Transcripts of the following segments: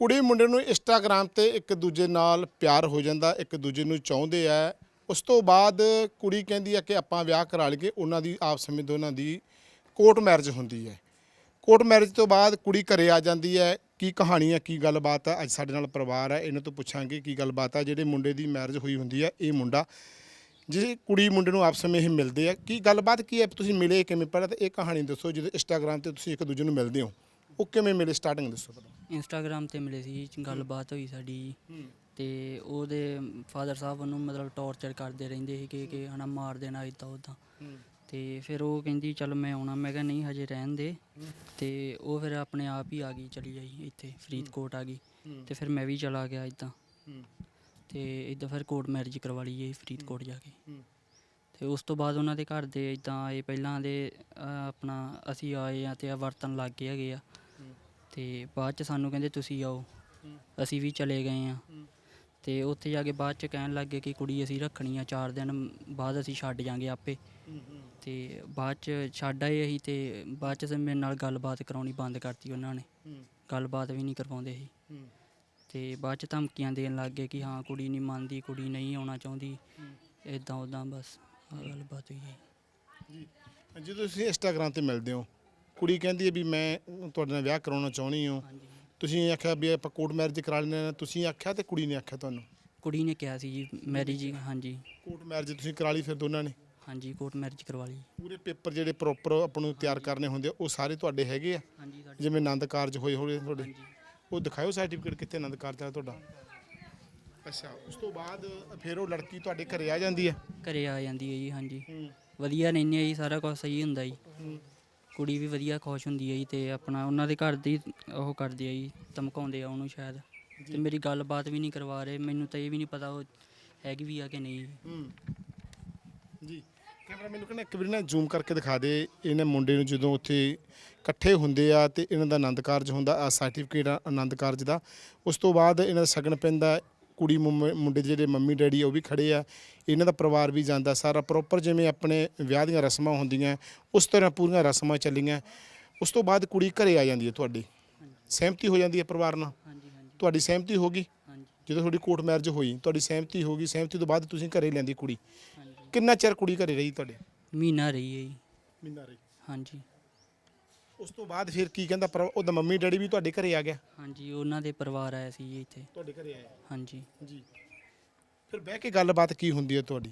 ਕੁੜੀ ਮੁੰਡੇ ਨੂੰ ਇੰਸਟਾਗ੍ਰam ਤੇ ਇੱਕ ਦੂਜੇ ਨਾਲ ਪਿਆਰ ਹੋ ਜਾਂਦਾ, ਇੱਕ ਦੂਜੇ ਨੂੰ ਚਾਹੁੰਦੇ ਆ। ਉਸ ਤੋਂ ਬਾਅਦ ਕੁੜੀ ਕਹਿੰਦੀ ਹੈ ਕਿ ਆਪਾਂ ਵਿਆਹ ਕਰਾ ਲਈਏ, ਉਹਨਾਂ ਦੀ ਆਪਸ ਵਿੱਚ ਦੋਨਾਂ ਦੀ ਕੋਰਟ ਮੈਰਿਜ ਹੁੰਦੀ ਹੈ। ਕੋਰਟ ਮੈਰਿਜ ਤੋਂ ਬਾਅਦ ਕੁੜੀ ਘਰੇ ਆ ਜਾਂਦੀ ਹੈ। ਕੀ ਕਹਾਣੀ ਹੈ ਕੀ ਗੱਲਬਾਤ ਹੈ ਅੱਜ ਸਾਡੇ ਨਾਲ ਪਰਿਵਾਰ ਹੈ ਇਹਨਾਂ ਤੋਂ ਪੁੱਛਾਂਗੇ ਕੀ ਗੱਲਬਾਤ ਹੈ ਜਿਹੜੇ ਮੁੰਡੇ ਦੀ ਮੈਰਿਜ ਹੋਈ ਹੁੰਦੀ ਹੈ ਇਹ ਮੁੰਡਾ ਜਿਹੜੀ ਕੁੜੀ ਮੁੰਡੇ ਨੂੰ ਆਪਸ ਵਿੱਚ ਇਹ ਮਿਲਦੇ ਆ, ਕੀ ਗੱਲਬਾਤ ਕੀ ਹੈ ਤੁਸੀਂ ਮਿਲੇ ਕਿਵੇਂ? ਪਹਿਲਾਂ ਤਾਂ ਇਹ ਕਹਾਣੀ ਦੱਸੋ ਜਦੋਂ ਇੰਸਟਾਗ੍ਰam ਤੇ ਤੁਸੀਂ ਇੱਕ ਦੂਜੇ ਨੂੰ ਮਿਲਦੇ ਹੋ। ਉਹ ਕਿਵੇਂ ਮਿਲੇ? ਸਟਾਰਟਿੰਗ ਦੱਸੋ ਪਹਿਲਾਂ। ਇੰਸਟਾਗ੍ਰam ਤੇ ਮਿਲੇ ਸੀ ਜੀ, ਗੱਲਬਾਤ ਹੋਈ ਸਾਡੀ। ਜੀ। ਤੇ ਉਹਦੇ ਫਾਦਰ ਸਾਹਿਬ ਉਹਨੂੰ ਮਤਲਬ ਟੌਰਚਰ ਕਰਦੇ ਰਹਿੰਦੇ ਸੀ ਕਿ ਕਿ ਹਨਾ ਮਾਰ ਦੇਣਾ ਇਦਾਂ ਉਦਾਂ ਤੇ ਫਿਰ ਉਹ ਕਹਿੰਦੀ ਚਲ ਮੈਂ ਆਉਣਾ। ਮੈਂ ਕਿਹਾ ਨਹੀਂ ਹਜੇ ਰਹਿਣ ਦੇ। ਤੇ ਉਹ ਫਿਰ ਆਪਣੇ ਆਪ ਹੀ ਆ ਗਈ ਚਲੀ ਜਾਈ ਇੱਥੇ ਫਰੀਦਕੋਟ ਆ ਗਈ। ਤੇ ਫਿਰ ਮੈਂ ਵੀ ਚਲਾ ਗਿਆ ਇਦਾਂ ਤੇ ਇਦਾਂ ਫਿਰ ਕੋਰਟ ਮੈਰਿਜ ਕਰਵਾ ਲਈ ਜੀ ਫਰੀਦਕੋਟ ਜਾ ਕੇ। ਤੇ ਉਸ ਤੋਂ ਬਾਅਦ ਉਹਨਾਂ ਦੇ ਘਰ ਦੇ ਇਦਾਂ ਆਏ। ਪਹਿਲਾਂ ਦੇ ਅਹ, ਆਪਣਾ ਅਸੀਂ ਆਏ ਆ ਤੇ ਆ ਵਰਤਨ ਲੱਗ ਗਏ ਹੈਗੇ ਆ। ਤੇ ਬਾਅਦ ਚ ਸਾਨੂੰ ਕਹਿੰਦੇ ਤੁਸੀਂ ਆਓ। ਅਸੀਂ ਵੀ ਚਲੇ ਗਏ ਆ। ਤੇ ਉੱਥੇ ਜਾ ਕੇ ਬਾਅਦ ਚ ਕਹਿਣ ਲੱਗ ਗਏ ਕਿ ਕੁੜੀ ਅਸੀਂ ਰੱਖਣੀ ਆ 4 ਦਿਨ ਬਾਅਦ ਅਸੀਂ ਛੱਡ ਜਾਾਂਗੇ ਆਪੇ। ਤੇ ਬਾਅਦ ਚ ਛੱਡ ਆਏ ਅਸੀਂ ਤੇ ਬਾਅਦ ਚ ਮੇਰੇ ਨਾਲ ਗੱਲਬਾਤ ਕਰਾਉਣੀ ਬੰਦ ਕਰਤੀ ਉਹਨਾਂ ਨੇ। ਗੱਲਬਾਤ ਵੀ ਨਹੀਂ ਕਰਵਾਉਂਦੇ ਸੀ। ਤੇ ਬਾਅਦ ਚ ਧਮਕੀਆਂ ਦੇਣ ਲੱਗ ਗਏ ਕਿ ਹਾਂ, ਕੁੜੀ ਨਹੀਂ ਮੰਨਦੀ, ਕੁੜੀ ਨਹੀਂ ਆਉਣਾ ਚਾਹੁੰਦੀ। ਇਦਾਂ ਉਦਾਂ ਬਸ ਗੱਲਬਾਤ ਹੋਈ ਹੈ। ਜੀ, ਜਦੋਂ ਤੁਸੀਂ ਇੰਸਟਾਗ੍ਰam ਤੇ ਮਿਲਦੇ ਹੋ ਕੁੜੀ ਕਹਿੰਦੀ ਹੈ ਵੀ ਮੈਂ ਤੁਹਾਡੇ ਨਾਲ ਵਿਆਹ ਕਰਾਉਣਾ ਚਾਹੁੰਦੀ ਹਾਂ। ਤੁਸੀਂ ਆਖਿਆ ਵੀ ਆਪਾਂ ਕੋਰਟ ਮੈਰਿਜ ਕਰਾ ਲੈਣੇ ਆ ਤੁਸੀਂ ਆਖਿਆ ਤੇ ਕੁੜੀ ਨੇ ਆਖਿਆ ਤੁਹਾਨੂੰ? ਕੁੜੀ ਨੇ ਕਿਹਾ ਸੀ ਜੀ ਮੈਰਿਜ ਹਾਂਜੀ। ਕੋਰਟ ਮੈਰਿਜ ਤੁਸੀਂ ਕਰਾ ਲਈ ਫਿਰ ਦੋਨਾਂ ਨੇ? ਹਾਂਜੀ ਕੋਰਟ ਮੈਰਿਜ ਕਰਵਾ ਲਈ। ਪੂਰੇ ਪੇਪਰ ਜਿਹੜੇ ਪ੍ਰੋਪਰ ਆਪਾਂ ਨੂੰ ਤਿਆਰ ਕਰਨੇ ਹੁੰਦੇ ਆ, ਉਹ ਸਾਰੇ ਤੁਹਾਡੇ ਹੈਗੇ ਆ? ਹਾਂਜੀ ਸਾਡੇ ਜਿਵੇਂ ਆਨੰਦ ਕਾਰਜ ਹੋਏ ਹੋਏ ਤੁਹਾਡੇ। ਉਹ ਦਿਖਾਓ ਸਰਟੀਫਿਕੇਟ ਕਿੱਥੇ ਆਨੰਦ ਕਾਰਜ ਆ ਤੁਹਾਡਾ? ਅੱਛਾ ਉਸ ਤੋਂ ਬਾਅਦ ਫਿਰ ਉਹ ਲੜਕੀ ਤੁਹਾਡੇ ਘਰੇ ਆ ਜਾਂਦੀ ਹੈ? ਘਰੇ ਆ ਜਾਂਦੀ ਹੈ ਜੀ ਹਾਂਜੀ। ਹੂੰ। ਵਧੀਆ ਰਹਿੰਦੇ ਆ ਜੀ ਸਾਰਾ ਕੁਝ ਸਹੀ ਹੁੰਦਾ ਜੀ। ਕੁੜੀ ਵੀ ਵਧੀਆ, ਖੁਸ਼ ਹੁੰਦੀ ਹੈ ਜੀ ਤੇ ਆਪਣਾ ਉਹਨਾਂ ਦੇ ਘਰ ਦੀ ਉਹ ਕਰਦੇ ਆ ਜੀ, ਧਮਕਾਉਂਦੇ ਆ ਉਹਨੂੰ ਸ਼ਾਇਦ। ਤੇ ਮੇਰੀ ਗੱਲਬਾਤ ਵੀ ਨਹੀਂ ਕਰਵਾ ਰਹੇ, ਮੈਨੂੰ ਤਾਂ ਇਹ ਵੀ ਨਹੀਂ ਪਤਾ ਉਹ ਹੈਗੀ ਵੀ ਆ ਕਿ ਨਹੀਂ। ਜੀ। ਕੈਮਰਾ ਮੈਨੂੰ ਕਹਿੰਦਾ ਇੱਕ ਵਾਰੀ ਨਾ ਜ਼ੂਮ ਕਰਕੇ ਦਿਖਾ ਦੇ, ਇਹਨਾਂ ਮੁੰਡੇ ਨੂੰ ਜਦੋਂ ਉੱਥੇ ਇਕੱਠੇ ਹੁੰਦੇ ਆ ਤੇ ਇਹਨਾਂ ਦਾ ਆਨੰਦ ਕਾਰਜ ਹੁੰਦਾ ਆ ਸਰਟੀਫਿਕੇਟ ਆਨੰਦ ਕਾਰਜ ਦਾ। ਉਸ ਤੋਂ ਬਾਅਦ ਇਹਨਾਂ ਦਾ ਸ਼ਗਨ ਪੈਂਦਾ, ਕੁੜੀ ਮੁੰਡੇ ਦੇ ਜਿਹੜੇ ਮੰਮੀ ਡੈਡੀ ਉਹ ਵੀ ਖੜੇ ਆ। ਇਹਨਾਂ ਦਾ ਪਰਿਵਾਰ ਵੀ ਜਾਂਦਾ ਸਾਰਾ ਪ੍ਰੋਪਰ ਜਿਵੇਂ ਆਪਣੇ ਵਿਆਹ ਦੀਆਂ ਰਸਮਾਂ ਹੁੰਦੀਆਂ ਉਸ ਤਰ੍ਹਾਂ ਪੂਰੀਆਂ ਰਸਮਾਂ ਚੱਲੀਆਂ। ਉਸ ਤੋਂ ਬਾਅਦ ਕੁੜੀ ਘਰੇ ਆ ਜਾਂਦੀ ਹੈ ਤੁਹਾਡੀ। ਸਹਿਮਤੀ ਹੋ ਜਾਂਦੀ ਹੈ ਪਰਿਵਾਰ ਨਾਲ? ਤੁਹਾਡੀ ਸਹਿਮਤੀ ਹੋ ਗਈ? ਜਦੋਂ ਤੁਹਾਡੀ ਕੋਰਟ ਮੈਰਿਜ ਹੋਈ ਤੁਹਾਡੀ ਸਹਿਮਤੀ ਹੋ ਗਈ ਸਹਿਮਤੀ ਤੋਂ ਬਾਅਦ ਤੁਸੀਂ ਘਰੇ ਲੈਂਦੀ ਕੁੜੀ। ਕਿੰਨਾ ਚਿਰ ਕੁੜੀ ਘਰੇ ਰਹੀ ਤੁਹਾਡੇ? ਮਹੀਨਾ ਰਹੀ ਹੈ ਜੀ। ਮਹੀਨਾ ਰਹੀ। ਹਾਂਜੀ। ਉਸ ਤੋਂ ਬਾਅਦ ਫਿਰ ਕੀ ਕਹਿੰਦਾ ਪਰ ਉਹਦਾ ਮੰਮੀ ਡੈਡੀ ਵੀ ਤੁਹਾਡੇ ਘਰੇ ਆ ਗਿਆ? ਹਾਂਜੀ ਉਹਨਾਂ ਦੇ ਪਰਿਵਾਰ ਆਇਆ ਸੀ ਜੀ ਇੱਥੇ। ਤੁਹਾਡੇ ਘਰੇ ਆਇਆ? ਹਾਂਜੀ। ਜੀ। ਫਿਰ ਬਹਿ ਕੇ ਗੱਲਬਾਤ ਕੀ ਹੁੰਦੀ ਹੈ ਤੁਹਾਡੀ?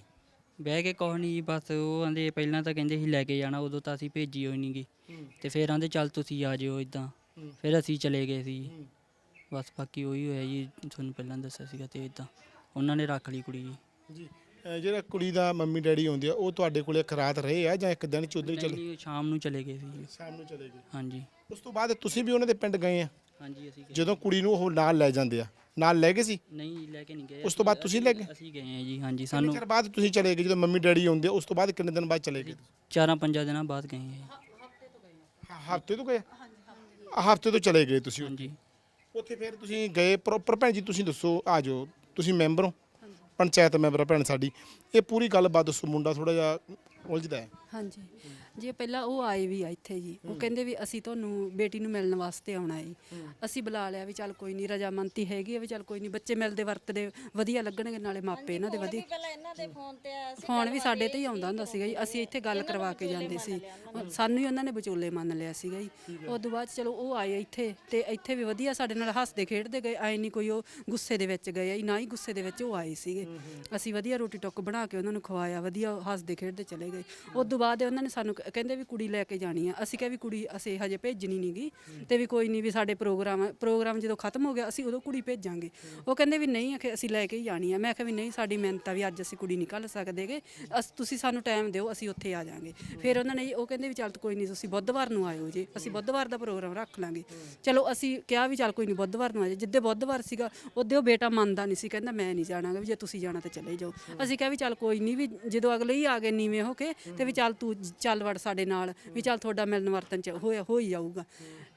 ਬਹਿ ਕੇ ਕੁਛ ਨਹੀਂ ਜੀ, ਬਸ ਉਹ ਆਂਦੇ ਪਹਿਲਾਂ ਤਾਂ ਕਹਿੰਦੇ ਸੀ ਲੈ ਕੇ ਜਾਣਾ ਉਦੋਂ ਤਾਂ ਅਸੀਂ ਭੇਜੀ ਹੋਈ ਨਹੀਂਗੀ ਤੇ ਫਿਰ ਆਂਦੇ ਚੱਲ ਤੁਸੀਂ ਆ ਜਿਓ ਇਦਾਂ। ਫਿਰ ਅਸੀਂ ਚਲੇ ਗਏ ਸੀ। ਬਸ ਬਾਕੀ ਉਹੀ ਹੋਇਆ ਜੀ ਤੁਹਾਨੂੰ ਪਹਿਲਾਂ ਦੱਸਿਆ ਸੀਗਾ ਤੇ ਇਦਾਂ। ਉਹਨਾਂ ਨੇ ਰੱਖ ਲਈ ਕੁੜੀ ਜੀ। ਜੀ ਅਹ ਜਿਹੜਾ ਕੁੜੀ ਦਾ ਮੰਮੀ ਡੈਡੀ ਹੁੰਦੇ ਆ ਉਹ ਤੁਹਾਡੇ ਕੋਲੇ ਇੱਕ ਰਾਤ ਰਹੇ ਆ ਜਾਂ ਇੱਕ ਦਿਨ ਚ ਉਧਰ ਹੀ ਨਹੀਂ, ਚਲੇ ਨਹੀਂ, ਸ਼ਾਮ ਨੂੰ ਚਲੇ ਗਏ ਸੀ ਜੀ। ਸ਼ਾਮ ਨੂੰ ਚਲੇ ਗਏ। ਹਾਂਜੀ। ਉਸ ਤੋਂ ਬਾਅਦ ਤੁਸੀਂ ਵੀ ਉਹਨਾਂ ਦੇ ਪਿੰਡ ਗਏ ਆ? ਹਾਂਜੀ ਅਸੀਂ ਜਦੋਂ ਕੁੜੀ ਨੂੰ ਉਹ ਨਾਲ ਲੈ ਜਾਂਦੇ ਆ? ਨਾਲ ਲੈ ਗਏ ਸੀ? ਨਹੀਂ ਲੈ ਕੇ ਨਹੀਂ ਗਏ। ਉਸ ਤੋਂ ਬਾਅਦ ਤੁਸੀਂ ਲੈ ਗਏ? ਅਸੀਂ ਗਏ ਹਾਂ ਜੀ ਹਾਂਜੀ ਸਾਨੂੰ ਚਿਰ ਬਾਅਦ ਤੁਸੀਂ ਚਲੇ ਗਏ? ਜਦੋਂ ਮੰਮੀ ਡੈਡੀ ਆਉਂਦੇ ਉਸ ਤੋਂ ਬਾਅਦ ਕਿੰਨੇ ਦਿਨ ਬਾਅਦ ਚਲੇ ਗਏ ਚਾਰਾਂ ਪੰਜਾਂ ਦਿਨਾਂ ਬਾਅਦ ਗਏ ਹਾਂ। ਹਫ਼ਤੇ ਤੋਂ ਗਏ ਹਫ਼ਤੇ ਤੋਂ ਚਲੇ ਗਏ ਤੁਸੀਂ? ਹਾਂਜੀ। ਉੱਥੇ ਫਿਰ ਤੁਸੀਂ ਗਏ ਪ੍ਰੋਪਰ ਭੈਣ ਜੀ ਤੁਸੀਂ ਦੱਸੋ ਆ ਜਾਓ। ਤੁਸੀਂ ਮੈਂਬਰ ਹੋ? ਪੰਚਾਇਤ ਮੈਂਬਰ ਆ ਭੈਣ ਸਾਡੀ। ਇਹ ਪੂਰੀ ਗੱਲਬਾਤ ਦੱਸੋ ਮੁੰਡਾ ਥੋੜਾ ਜਿਹਾ ਉਲਝਦਾ ਹੈ। ਹਾਂਜੀ। ਜੀ ਪਹਿਲਾਂ ਉਹ ਆਏ ਵੀ ਆ ਇੱਥੇ ਜੀ ਉਹ ਕਹਿੰਦੇ ਵੀ ਅਸੀਂ ਤੁਹਾਨੂੰ ਬੇਟੀ ਨੂੰ ਮਿਲਣ ਵਾਸਤੇ ਆਉਣਾ ਹੈ। ਜੀ ਅਸੀਂ ਬੁਲਾ ਲਿਆ ਵੀ ਚੱਲ ਕੋਈ ਨਹੀਂ ਰਜਾਮੰਤੀ ਹੈਗੀ ਆ ਵੀ ਚੱਲ ਕੋਈ ਨਹੀਂ ਬੱਚੇ ਮਿਲਦੇ ਵਰਤਦੇ ਵਧੀਆ ਲੱਗਣਗੇ ਨਾਲੇ ਮਾਪੇ ਇਹਨਾਂ ਦੇ ਵਧੀਆ। ਪਹਿਲਾਂ ਇਹਨਾਂ ਦੇ ਫੋਨ ਤੇ ਆਇਆ ਸੀ ਫੋਨ ਵੀ ਸਾਡੇ ਤੇ ਹੀ ਆਉਂਦਾ ਹੁੰਦਾ ਸੀਗਾ ਜੀ ਅਸੀਂ ਇੱਥੇ ਗੱਲ ਕਰਵਾ ਕੇ ਜਾਂਦੇ ਸੀ। ਸਾਨੂੰ ਹੀ ਉਹਨਾਂ ਨੇ ਵਿਚੋਲੇ ਮੰਨ ਲਿਆ ਸੀਗਾ ਜੀ। ਉਸ ਤੋਂ ਬਾਅਦ 'ਚ ਚਲੋ ਉਹ ਆਏ ਇੱਥੇ ਤੇ ਇੱਥੇ ਵੀ ਵਧੀਆ ਸਾਡੇ ਨਾਲ ਹੱਸਦੇ ਖੇਡਦੇ ਗਏ ਆਏ ਨਹੀਂ ਕੋਈ ਉਹ ਗੁੱਸੇ ਦੇ ਵਿੱਚ ਗਏ ਆ ਨਾ ਹੀ ਗੁੱਸੇ ਦੇ ਵਿੱਚ ਉਹ ਆਏ ਸੀਗੇ। ਅਸੀਂ ਵਧੀਆ ਰੋਟੀ ਟੁੱਕ ਬਣਾ ਕੇ ਉਹਨਾਂ ਨੂੰ ਖਵਾਇਆ ਵਧੀਆ ਹੱਸਦੇ ਖੇਡਦੇ ਚਲੇ ਗਏ। ਉਸ ਤੋਂ ਬਾਅਦ ਉਹਨਾਂ ਨੇ ਸਾਨੂੰ ਕਹਿੰਦੇ ਵੀ ਕੁੜੀ ਲੈ ਕੇ ਜਾਣੀ ਆ। ਅਸੀਂ ਕਿਹਾ ਵੀ ਕੁੜੀ ਅਸੀਂ ਹਜੇ ਭੇਜਣੀ ਨਹੀਂਗੀ ਤੇ ਵੀ ਕੋਈ ਨਹੀਂ ਵੀ ਸਾਡੇ ਪ੍ਰੋਗਰਾਮ ਪ੍ਰੋਗਰਾਮ ਜਦੋਂ ਖਤਮ ਹੋ ਗਿਆ, ਅਸੀਂ ਉਦੋਂ ਕੁੜੀ ਭੇਜਾਂਗੇ। ਉਹ ਕਹਿੰਦੇ ਵੀ ਨਹੀਂ, ਆਖੇ ਅਸੀਂ ਲੈ ਕੇ ਹੀ ਜਾਣੀ ਆ। ਮੈਂ ਕਿਹਾ ਵੀ ਨਹੀਂ, ਸਾਡੀ ਮਿਹਨਤ ਆ ਵੀ ਅੱਜ ਅਸੀਂ ਕੁੜੀ ਨਹੀਂ ਨਿਕਲ ਸਕਦੇਗੇ। ਅਸ, ਤੁਸੀਂ ਸਾਨੂੰ ਟਾਈਮ ਦਿਓ, ਅਸੀਂ ਉੱਥੇ ਆ ਜਾਾਂਗੇ। ਫਿਰ ਉਹਨਾਂ ਨੇ ਉਹ ਕਹਿੰਦੇ ਵੀ ਚੱਲ ਕੋਈ ਨਹੀਂ ਤੁਸੀਂ ਬੁੱਧਵਾਰ ਨੂੰ ਆਇਓ ਜੀ। ਅਸੀਂ ਬੁੱਧਵਾਰ ਦਾ ਪ੍ਰੋਗਰਾਮ ਰੱਖ ਲਾਂਗੇ। ਚਲੋ ਅਸੀਂ ਕਿਹਾ ਵੀ ਚੱਲ ਕੋਈ ਨਹੀਂ ਬੁੱਧਵਾਰ ਨੂੰ ਆ ਜਾ ਜਿੱਦੇ ਬੁੱਧਵਾਰ ਸੀਗਾ, ਉਹਦੇ ਉਹ ਬੇਟਾ ਮੰਨਦਾ ਨਹੀਂ ਸੀ। ਕਹਿੰਦਾ ਮੈਂ ਨਹੀਂ ਜਾਣਾਗਾ ਵੀ ਜੇ ਤੁਸੀਂ ਜਾਣਾ ਤਾਂ ਚਲੇ ਜਾਓ। ਅਸੀਂ ਕਿਹਾ ਵੀ ਚੱਲ ਚੱਲ ਕੋਈ ਨਹੀਂ ਵੀ ਜਦੋਂ ਅਗਲੇ ਹੀ ਆ ਗਏ ਨੀਵੇਂ ਹੋ ਕੇ ਤੇ ਵੀ ਚੱਲ ਤੂੰ, ਚੱਲ ਵੜ ਸਾਡੇ ਨਾਲ ਵੀ ਚੱਲ ਤੁਹਾਡਾ ਮਿਲਣ ਵਰਤਨ ਚ ਹੋਇਆ, ਹੋ ਹੀ ਜਾਊਗਾ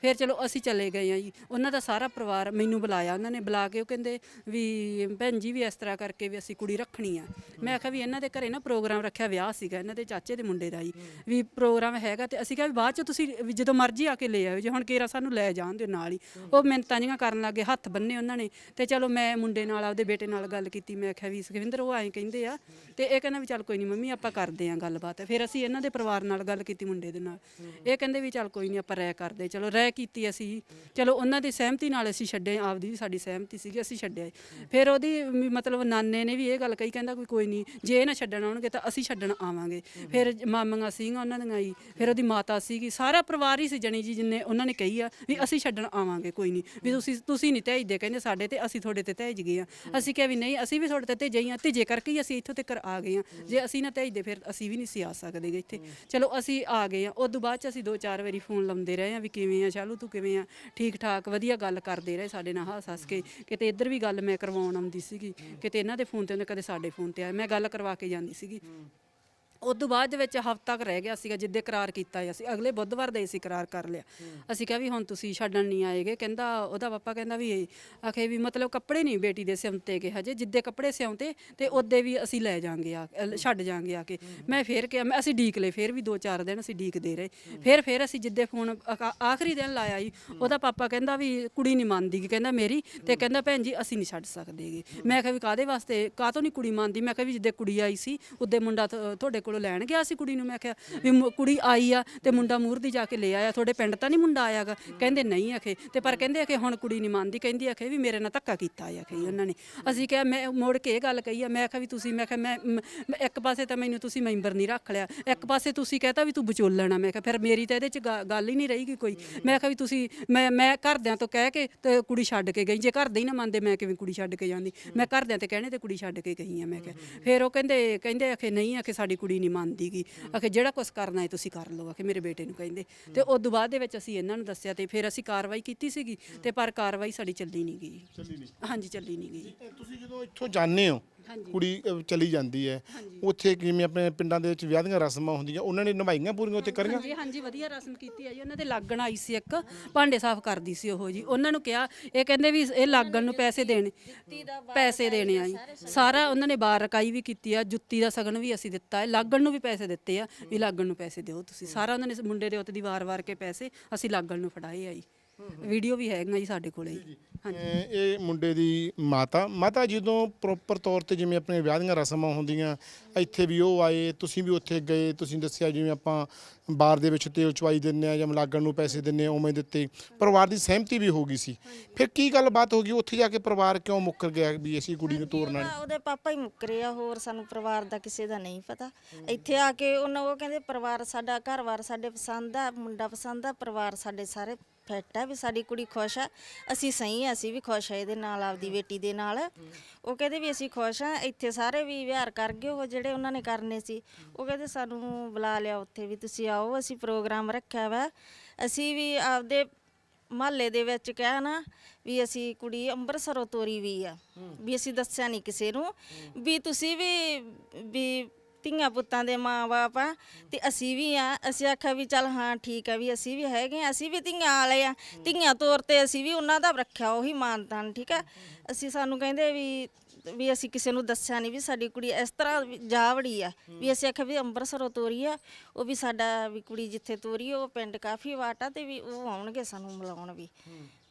ਫਿਰ ਚਲੋ ਅਸੀਂ ਚਲੇ ਗਏ ਆ ਜੀ। ਉਹਨਾਂ ਦਾ ਸਾਰਾ ਪਰਿਵਾਰ ਮੈਨੂੰ ਬੁਲਾਇਆ, ਉਹਨਾਂ ਨੇ ਬੁਲਾ ਕੇ ਉਹ ਕਹਿੰਦੇ ਵੀ ਭੈਣ ਜੀ ਵੀ ਇਸ ਤਰ੍ਹਾਂ ਕਰਕੇ ਵੀ ਅਸੀਂ ਕੁੜੀ ਰੱਖਣੀ ਆ। ਮੈਂ ਆਖਿਆ ਵੀ ਇਹਨਾਂ ਦੇ ਘਰੇ ਨਾ ਪ੍ਰੋਗਰਾਮ ਰੱਖਿਆ ਵਿਆਹ ਸੀਗਾ, ਇਹਨਾਂ ਦੇ ਚਾਚੇ ਦੇ ਮੁੰਡੇ ਦਾ ਜੀ। ਵੀ ਪ੍ਰੋਗਰਾਮ ਹੈਗਾ ਤੇ ਅਸੀਂ ਕਿਹਾ ਵੀ ਬਾਅਦ ਚ ਤੁਸੀਂ ਵੀ ਜਦੋਂ ਮਰਜ਼ੀ ਆ ਕੇ ਲੈ ਆਇਓ, ਜੇ ਹੁਣ ਕੇਰਾ ਸਾਨੂੰ ਲੈ ਜਾਣ ਦਿਓ ਨਾਲ ਹੀ। ਉਹ ਮਿੰਤਾਂ ਜੀਆਂ ਕਰਨ ਲੱਗੇ, ਹੱਥ ਬੰਨੇ ਉਹਨਾਂ ਨੇ ਤੇ ਚਲੋ ਮੈਂ ਮੁੰਡੇ ਨਾਲ ਆਪਦੇ ਬੇਟੇ ਨਾਲ ਗੱਲ ਕੀਤੀ, ਮੈਂ ਆਖਿਆ ਵੀ ਸੁਖਵਿੰਦਰ ਉਹ ਐਂ ਕਹਿੰਦੇ ਆ ਤੇ ਇਹ ਕਹਿੰਦਾ ਵੀ ਚੱਲ ਕੋਈ ਨਹੀਂ ਮੰਮੀ ਆਪਾਂ ਕਰਦੇ ਆਂ ਗੱਲਬਾਤ। ਫਿਰ ਅਸੀਂ ਇਹਨਾਂ ਦੇ ਪਰਿਵਾਰ ਨਾਲ ਗੱਲ ਕੀਤੀ ਮੁੰਡੇ ਦੇ ਨਾਲ। ਇਹ ਕਹਿੰਦੇ ਵੀ ਚੱਲ ਕੋਈ ਨਹੀਂ ਆਪਾਂ ਰਹਿ ਕਰਦੇ। ਚਲੋ ਰਹਿ ਕੀਤੀ ਅਸੀਂ। ਚਲੋ ਉਹਨਾਂ ਦੀ ਸਹਿਮਤੀ ਨਾਲ ਅਸੀਂ ਛੱਡੇ, ਆਪਦੀ ਵੀ ਸਾਡੀ ਸਹਿਮਤੀ ਸੀਗੀ, ਅਸੀਂ ਛੱਡਿਆ ਫਿਰ ਉਹਦੀ ਵੀ ਮਤਲਬ ਨਾਨੇ ਨੇ ਵੀ ਇਹ ਗੱਲ ਕਹੀ, ਕਹਿੰਦਾ ਕੋਈ ਕੋਈ ਨਹੀਂ ਜੇ ਇਹ ਨਾ ਛੱਡਣ ਆਉਣਗੇ ਤਾਂ ਅਸੀਂ ਛੱਡਣ ਆਵਾਂਗੇ। ਫਿਰ ਮਾਮੀਆਂ ਸੀਗੀਆਂ ਉਹਨਾਂ ਦੀਆਂ ਹੀ ਫਿਰ ਉਹਦੀ ਮਾਤਾ ਸੀਗੀ। ਸਾਰਾ ਪਰਿਵਾਰ ਹੀ ਸੀ ਜਣੀ ਜੀ, ਜਿੰਨੇ ਉਹਨਾਂ ਨੇ ਕਹੀ ਆ ਵੀ ਅਸੀਂ ਛੱਡਣ ਆਵਾਂਗੇ, ਕੋਈ ਨਹੀਂ ਵੀ ਤੁਸੀਂ ਤੁਸੀਂ ਨਹੀਂ ਤੇਜਦੇ ਕਹਿੰਦੇ ਸਾਡੇ ਤੇ ਅਸੀਂ ਤੁਹਾਡੇ ਤੇ ਤੇਜ ਗਏ ਆ। ਅਸੀਂ ਕਿਹਾ ਵੀ ਨਹੀਂ, ਅਸੀਂ ਵੀ ਤੁਹਾਡੇ ਤੇ ਤੇਜੇ ਆ ਤੇਜੇ ਕਰਕੇ ਹੀ ਅਸੀਂ ਇੱਥੋਂ ਤੱਕ ਆ ਗਏ ਆ। ਜੇ ਅਸੀਂ ਨਾ ਤੇਜਦੇ ਫਿਰ ਅਸੀਂ ਵੀ ਨਹੀਂ ਸੀ ਆ ਸਕਦੇ ਗੇ ਇੱਥੇ। ਚਲੋ ਅਸੀਂ ਆ ਗਏ ਆ ਉਦੋਂ ਬਾਅਦ ਚ ਅਸੀਂ ਦੋ ਚਾਰ ਵਾਰੀ ਫੋਨ ਲਾਉਂਦੇ ਰਹੇ ਆ ਵੀ ਕਿਵੇਂ ਆ ਸ਼ਾਲੂ, ਤੂੰ ਕਿਵੇਂ ਆ? ਠੀਕ ਠਾਕ ਵਧੀਆ ਗੱਲ ਕਰਦੇ ਰਹੇ ਸਾਡੇ ਨਾਲ ਹੱਸ ਹੱਸ ਕੇ। ਕਿਤੇ ਇੱਧਰ ਵੀ ਗੱਲ ਮੈਂ ਕਰਵਾਉਣ ਆਉਂਦੀ ਸੀਗੀ, ਕਿਤੇ ਇਹਨਾਂ ਦੇ ਫੋਨ ਤੇ ਉਹਨੇ ਕਦੇ ਸਾਡੇ ਫੋਨ ਤੇ ਆਇਆ। ਮੈਂ ਗੱਲ ਕਰਵਾ ਕੇ ਜਾਂਦੀ ਸੀਗੀ। ਉਦੋਂ ਬਾਅਦ ਦੇ ਵਿੱਚ ਹਫ਼ਤਾ ਕੁ ਰਹਿ ਗਿਆ ਸੀਗਾ ਜਿੱਦੇ ਕਰਾਰ ਕੀਤਾ ਅਸੀਂ ਅਗਲੇ ਬੁੱਧਵਾਰ ਦੇ ਅਸੀਂ ਕਰਾਰ ਕਰ ਲਿਆ। ਅਸੀਂ ਕਿਹਾ ਵੀ ਹੁਣ ਤੁਸੀਂ ਛੱਡਣ ਨਹੀਂ ਆਏਗੇ। ਕਹਿੰਦਾ ਉਹਦਾ ਪਾਪਾ ਕਹਿੰਦਾ ਵੀ ਇਹ- ਆਖੇ ਵੀ ਮਤਲਬ ਕੱਪੜੇ ਨਹੀਂ ਬੇਟੀ ਦੇ ਸਿਉਂਤੇ ਕੇ ਹਜੇ ਜਿੱਦੇ ਕੱਪੜੇ ਸਿਉਂਤੇ ਤੇ ਉਹਦੇ ਵੀ ਅਸੀਂ ਲੈ ਜਾਾਂਗੇ ਆ ਛੱਡ ਜਾਾਂਗੇ ਆ ਕੇ। ਮੈਂ ਫੇਰ ਕਿਹਾ ਮੈਂ ਅਸੀਂ ਡੀਕ ਲਏ ਫੇਰ ਵੀ 2-4 ਦਿਨ ਅਸੀਂ ਡੀਕਦੇ ਰਹੇ। ਫੇਰ ਫੇਰ ਅਸੀਂ ਜਿੱਦੇ ਫੋਨ ਆਖ- ਆਖਰੀ ਦਿਨ ਲਾਇਆ ਜੀ ਉਹਦਾ ਪਾਪਾ ਕਹਿੰਦਾ ਵੀ ਕੁੜੀ ਨਹੀਂ ਮੰਨਦੀ ਗੀ, ਕਹਿੰਦਾ ਮੇਰੀ ਤੇ ਕਹਿੰਦਾ ਭੈਣ ਜੀ ਅਸੀਂ ਨਹੀਂ ਛੱਡ ਸਕਦੇਗੇ। ਮੈਂ ਕਿਹਾ ਵੀ ਕਾਦੇ ਵਾਸਤੇ? ਕਾਹਤੋਂ ਨਹੀਂ ਕੁੜੀ ਮੰਨਦੀ? ਮੈਂ ਕਿਹਾ ਵੀ ਜਿੱਦੇ ਕੁੜੀ ਆਈ ਸੀ ਉਹਦੇ ਮੁੰਡਾ ਥ- ਤੁਹਾਡੇ ਕੋਲੋਂ ਲੈਣ ਗਿਆ ਸੀ ਕੁੜੀ ਨੂੰ, ਮੈਂ ਕਿਹਾ ਵੀ ਮੁ- ਕੁੜੀ ਆਈ ਆ ਤੇ ਮੁੰਡਾ ਮੂਰਦੀ ਜਾ ਕੇ ਲੈ ਆਇਆ, ਤੁਹਾਡੇ ਪਿੰਡ ਤਾਂ ਨਹੀਂ ਮੁੰਡਾ ਆਇਆਗਾ? ਕਹਿੰਦੇ ਨਹੀਂ ਆਖੇ। ਤੇ ਪਰ ਕਹਿੰਦੇ ਆਖੇ, ਹੁਣ ਕੁੜੀ ਨਹੀਂ ਮੰਨਦੀ, ਕਹਿੰਦੀ ਆਖੇ ਵੀ ਮੇਰੇ ਨਾਲ ਧੱਕਾ ਕੀਤਾ ਆ ਆਖੇ ਉਹਨਾਂ ਨੇ। ਅਸੀਂ ਕਿਹਾ, ਮੈਂ ਮੁੜ ਕੇ ਇਹ ਗੱਲ ਕਹੀ ਆ, ਮੈਂ ਕਿਹਾ ਵੀ ਤੁਸੀਂ, ਮੈਂ ਕਿਹਾ ਮੈਂ, ਮ- ਮੈਂ ਇੱਕ ਪਾਸੇ ਤਾਂ ਮੈਨੂੰ ਤੁਸੀਂ ਮੈਂਬਰ ਨਹੀਂ ਰੱਖ ਲਿਆ, ਇੱਕ ਪਾਸੇ ਤੁਸੀਂ ਕਹਤਾ ਵੀ ਤੂੰ ਵਿਚੋਲਣ ਆ ਮੈਂ ਕਿਹਾ ਫਿਰ ਮੇਰੀ ਤਾਂ ਇਹਦੇ ਚ ਗ- ਗੱਲ ਹੀ ਨਹੀਂ ਰਹੇਗੀ ਕੋਈ। ਮੈਂ ਕਿਹਾ ਵੀ ਤੁਸੀਂ, ਮੈਂ ਮੈਂ ਘਰਦਿਆਂ ਤੋਂ ਕਹਿ ਕੇ ਤੇ ਕੁੜੀ ਛੱਡ ਕੇ ਗਈ, ਜੇ ਘਰਦੇ ਹੀ ਨਾ ਮੰਨਦੇ ਮੈਂ ਕਿਵੇਂ ਕੁੜੀ ਛੱਡ ਕੇ ਜਾਂਦੀ? ਮੈਂ ਘਰਦਿਆਂ ਤੇ ਕਹਿਣੇ ਤੇ ਕੁੜੀ ਛੱਡ ਕੇ ਗਈ ਆ, ਮੈਂ ਕਿਹਾ। ਫਿਰ ਉਹ ਕਹਿੰਦੇ ਕਹਿੰਦੇ ਆਖੇ, ਨਹੀਂ ਆਖੇ, ਸਾਡੀ ਕੁੜੀ ਨਹੀਂ ਮੰਨਦੀਗੀ। ਆਖੇ ਜਿਹੜਾ ਕੁਝ ਕਰਨਾ ਹੈ ਤੁਸੀਂ ਕਰ ਲਓ ਆਖੇ ਮੇਰੇ ਬੇਟੇ ਨੂੰ ਕਹਿੰਦੇ। ਤੇ ਉਸ ਤੋਂ ਬਾਅਦ ਦੇ ਵਿੱਚ ਅਸੀਂ ਇਹਨਾਂ ਨੂੰ ਦੱਸਿਆ ਤੇ ਫਿਰ ਅਸੀਂ ਕਾਰਵਾਈ ਕੀਤੀ ਸੀਗੀ ਤੇ ਪਰ ਕਾਰਵਾਈ ਸਾਡੀ ਚੱਲੀ ਨਹੀਂ ਗਈ। ਚੱਲੀ ਨਹੀਂ। ਹਾਂਜੀ ਚੱਲੀ ਨਹੀਂ ਗਈ। ਤੁਸੀਂ ਜਦੋਂ ਇੱਥੋਂ ਜਾਂਦੇ ਹੋ। ਕੁੜੀ ਅਹ, ਚਲੀ ਜਾਂਦੀ ਹੈ। ਉੱਥੇ ਕਿਵੇਂ ਆਪਣੇ ਪਿੰਡਾਂ ਦੇ ਵਿੱਚ ਵਿਆਹ ਦੀਆਂ ਰਸਮਾਂ ਹੁੰਦੀਆਂ ਉਹਨਾਂ ਨੇ ਨਿਭਾਈਆਂ ਪੂਰੀਆਂ ਉੱਥੇ ਕਰੀਆਂ? ਹਾਂਜੀ ਹਾਂਜੀ ਵਧੀਆ ਰਸਮ ਕੀਤੀ ਆ ਜੀ। ਉਹਨਾਂ ਦੇ ਲਾਗਣ ਆਈ ਸੀ ਇੱਕ ਭਾਂਡੇ ਸਾਫ਼ ਕਰਦੀ ਸੀ ਉਹ ਜੀ। ਉਹਨਾਂ ਨੂੰ ਕਿਹਾ ਇਹ ਕਹਿੰਦੇ ਵੀ ਇਹ ਲਾਗਣ ਨੂੰ ਪੈਸੇ ਦੇਣੇ ਪੈਸੇ ਦੇਣੇ ਆ ਜੀ। ਸਾਰਾ ਉਹਨਾਂ ਨੇ ਬਾਰ ਰਕਾਈ ਵੀ ਕੀਤੀ ਆ ਜੁੱਤੀ ਦਾ ਸਗਨ ਵੀ ਅਸੀਂ ਦਿੱਤਾ ਹੈ। ਲਾਗਣ ਨੂੰ ਵੀ ਪੈਸੇ ਦਿੱਤੇ ਆ ਵੀ ਲਾਗਣ ਨੂੰ ਪੈਸੇ ਦਿਓ ਤੁਸੀਂ। ਸਾਰਾ ਉਹਨਾਂ ਨੇ ਮੁੰਡੇ ਦੇ ਉੱਤੇ ਦੀ ਵਾਰ-ਵਾਰ ਕੇ ਪੈਸੇ ਅਸੀਂ ਲਾਗਣ ਨੂੰ ਫੜਾਏ ਆ ਜੀ। ਵੀਡੀਓ ਵੀ ਹੈਗੀਆਂ ਜੀ ਸਾਡੇ ਕੋਲੇ। ਜੀ ਅਹ, ਇਹ ਮੁੰਡੇ ਦੀ ਮਾਤਾ ਮਾਤਾ ਜਦੋਂ ਪ੍ਰੋਪਰ ਤੌਰ ਤੇ ਜਿਵੇਂ ਆਪਣੇ ਵਿਆਹ ਦੀਆਂ ਰਸਮਾਂ ਹੁੰਦੀਆਂ ਇੱਥੇ ਵੀ ਉਹ ਆਏ ਤੁਸੀਂ ਵੀ ਉੱਥੇ ਗਏ ਤੁਸੀਂ ਦੱਸਿਆ ਜਿਵੇਂ ਆਪਾਂ ਬਾਰ ਦੇ ਵਿੱਚ ਤੇਲ ਚਵਾਈ ਦਿੰਨੇ ਆ ਜਾਂ ਲਾਗਣ ਨੂੰ ਪੈਸੇ ਦਿੰਨੇ ਆ ਉਵੇਂ ਦਿੱਤੇ। ਪਰਿਵਾਰ ਦੀ ਸਹਿਮਤੀ ਵੀ ਹੋ ਗਈ ਸੀ। ਫਿਰ ਕੀ ਗੱਲਬਾਤ ਹੋ ਗਈ? ਉੱਥੇ ਜਾ ਕੇ ਪਰਿਵਾਰ ਕਿਉਂ ਮੁੱਕਰ ਗਿਆ ਵੀ ਅਸੀਂ ਕੁੜੀ ਨੂੰ ਤੋਰਨਾ ਨਹੀਂ ਉਹਦਾ- ਉਹਦੇ ਪਾਪਾ ਹੀ ਮੁੱਕਰੇ ਆ ਹੋਰ ਸਾਨੂੰ ਪਰਿਵਾਰ ਦਾ ਕਿਸੇ ਦਾ ਨਹੀਂ ਪਤਾ। ਇੱਥੇ ਆ ਕੇ ਉਹਨਾਂ ਉਹ ਕਹਿੰਦੇ ਪਰਿਵਾਰ ਸਾਡਾ ਘਰ-ਬਾਰ ਸਾਡੇ ਪਸੰਦ ਆ ਮੁੰਡਾ ਪਸੰਦ ਆ ਪਰਿਵਾਰ ਸਾਡੇ ਸਾਰੇ ਫਿੱਟ ਆ ਵੀ ਸਾਡੀ ਕੁੜੀ ਖੁਸ਼ ਆ। ਅਸੀਂ ਸਹੀ ਆ ਅਸੀਂ ਵੀ ਖੁਸ਼ ਆ ਇਹਦੇ ਨਾਲ ਆਪਦੀ ਬੇਟੀ ਦੇ ਨਾਲ। ਉਹ ਕਹਿੰਦੇ ਵੀ ਅਸੀਂ ਖੁਸ਼ ਆ ਇੱਥੇ ਸਾਰੇ ਵੀ ਵਿਹਾਰ ਕਰ ਗਏ ਉਹ ਜਿਹੜੇ ਉਹਨਾਂ ਨੇ ਕਰਨੇ ਸੀ। ਉਹ ਕਹਿੰਦੇ ਸਾਨੂੰ ਬੁਲਾ ਲਿਆ ਉੱਥੇ ਵੀ ਤੁਸੀਂ ਆਓ ਅਸੀਂ ਪ੍ਰੋਗਰਾਮ ਰੱਖਿਆ ਵਾ। ਅਸੀਂ ਵੀ ਆਪਦੇ ਮਹੱਲੇ ਦੇ ਵਿੱਚ ਕਿਹਾ ਨਾ ਵੀ ਅਸੀਂ ਕੁੜੀ ਅੰਮ੍ਰਿਤਸਰੋਂ ਤੋਰੀ ਵੀ ਆ। ਵੀ ਅਸੀਂ ਦੱਸਿਆ ਨਹੀਂ ਕਿਸੇ ਨੂੰ। ਵੀ ਤੁਸੀਂ ਵੀ ਵੀ ਧੀਆਂ ਪੁੱਤਾਂ ਦੇ ਮਾਂ-ਬਾਪ ਆ ਤੇ ਅਸੀਂ ਵੀ ਆ ਅਸੀਂ ਆਖਿਆ ਵੀ ਚੱਲ ਹਾਂ ਠੀਕ ਆ ਵੀ ਅਸੀਂ ਵੀ ਹੈਗੇ ਆ ਅਸੀਂ ਵੀ ਧੀਆਂ ਵਾਲੇ ਆ ਧੀਆਂ ਤੌਰ ਤੇ ਅਸੀਂ ਵੀ ਉਹਨਾਂ ਦਾ ਰੱਖਿਆ ਉਹੀ ਮਾਨਤਾਨ ਠੀਕ ਆ? ਅਸੀਂ ਸਾਨੂੰ ਕਹਿੰਦੇ ਵੀ ਵੀ ਅਸੀਂ ਕਿਸੇ ਨੂੰ ਦੱਸਿਆ ਨਹੀਂ ਵੀ ਸਾਡੀ ਕੁੜੀ ਇਸ ਤਰ੍ਹਾਂ ਵੀ ਜਾ ਆ ਵੀ ਅਸੀਂ ਆਖਿਆ ਵੀ ਅੰਮ੍ਰਿਤਸਰੋਂ ਤੋਰੀ ਆ ਉਹ ਵੀ ਸਾਡਾ ਵੀ ਕੁੜੀ ਜਿੱਥੇ ਤੋਰੀ ਆ, ਉਹ ਪਿੰਡ ਕਾਫੀ ਵਾਟਾ ਤੇ ਵੀ ਉਹ ਆਉਣਗੇ ਸਾਨੂੰ ਮਿਲਾਉਣ ਵੀ।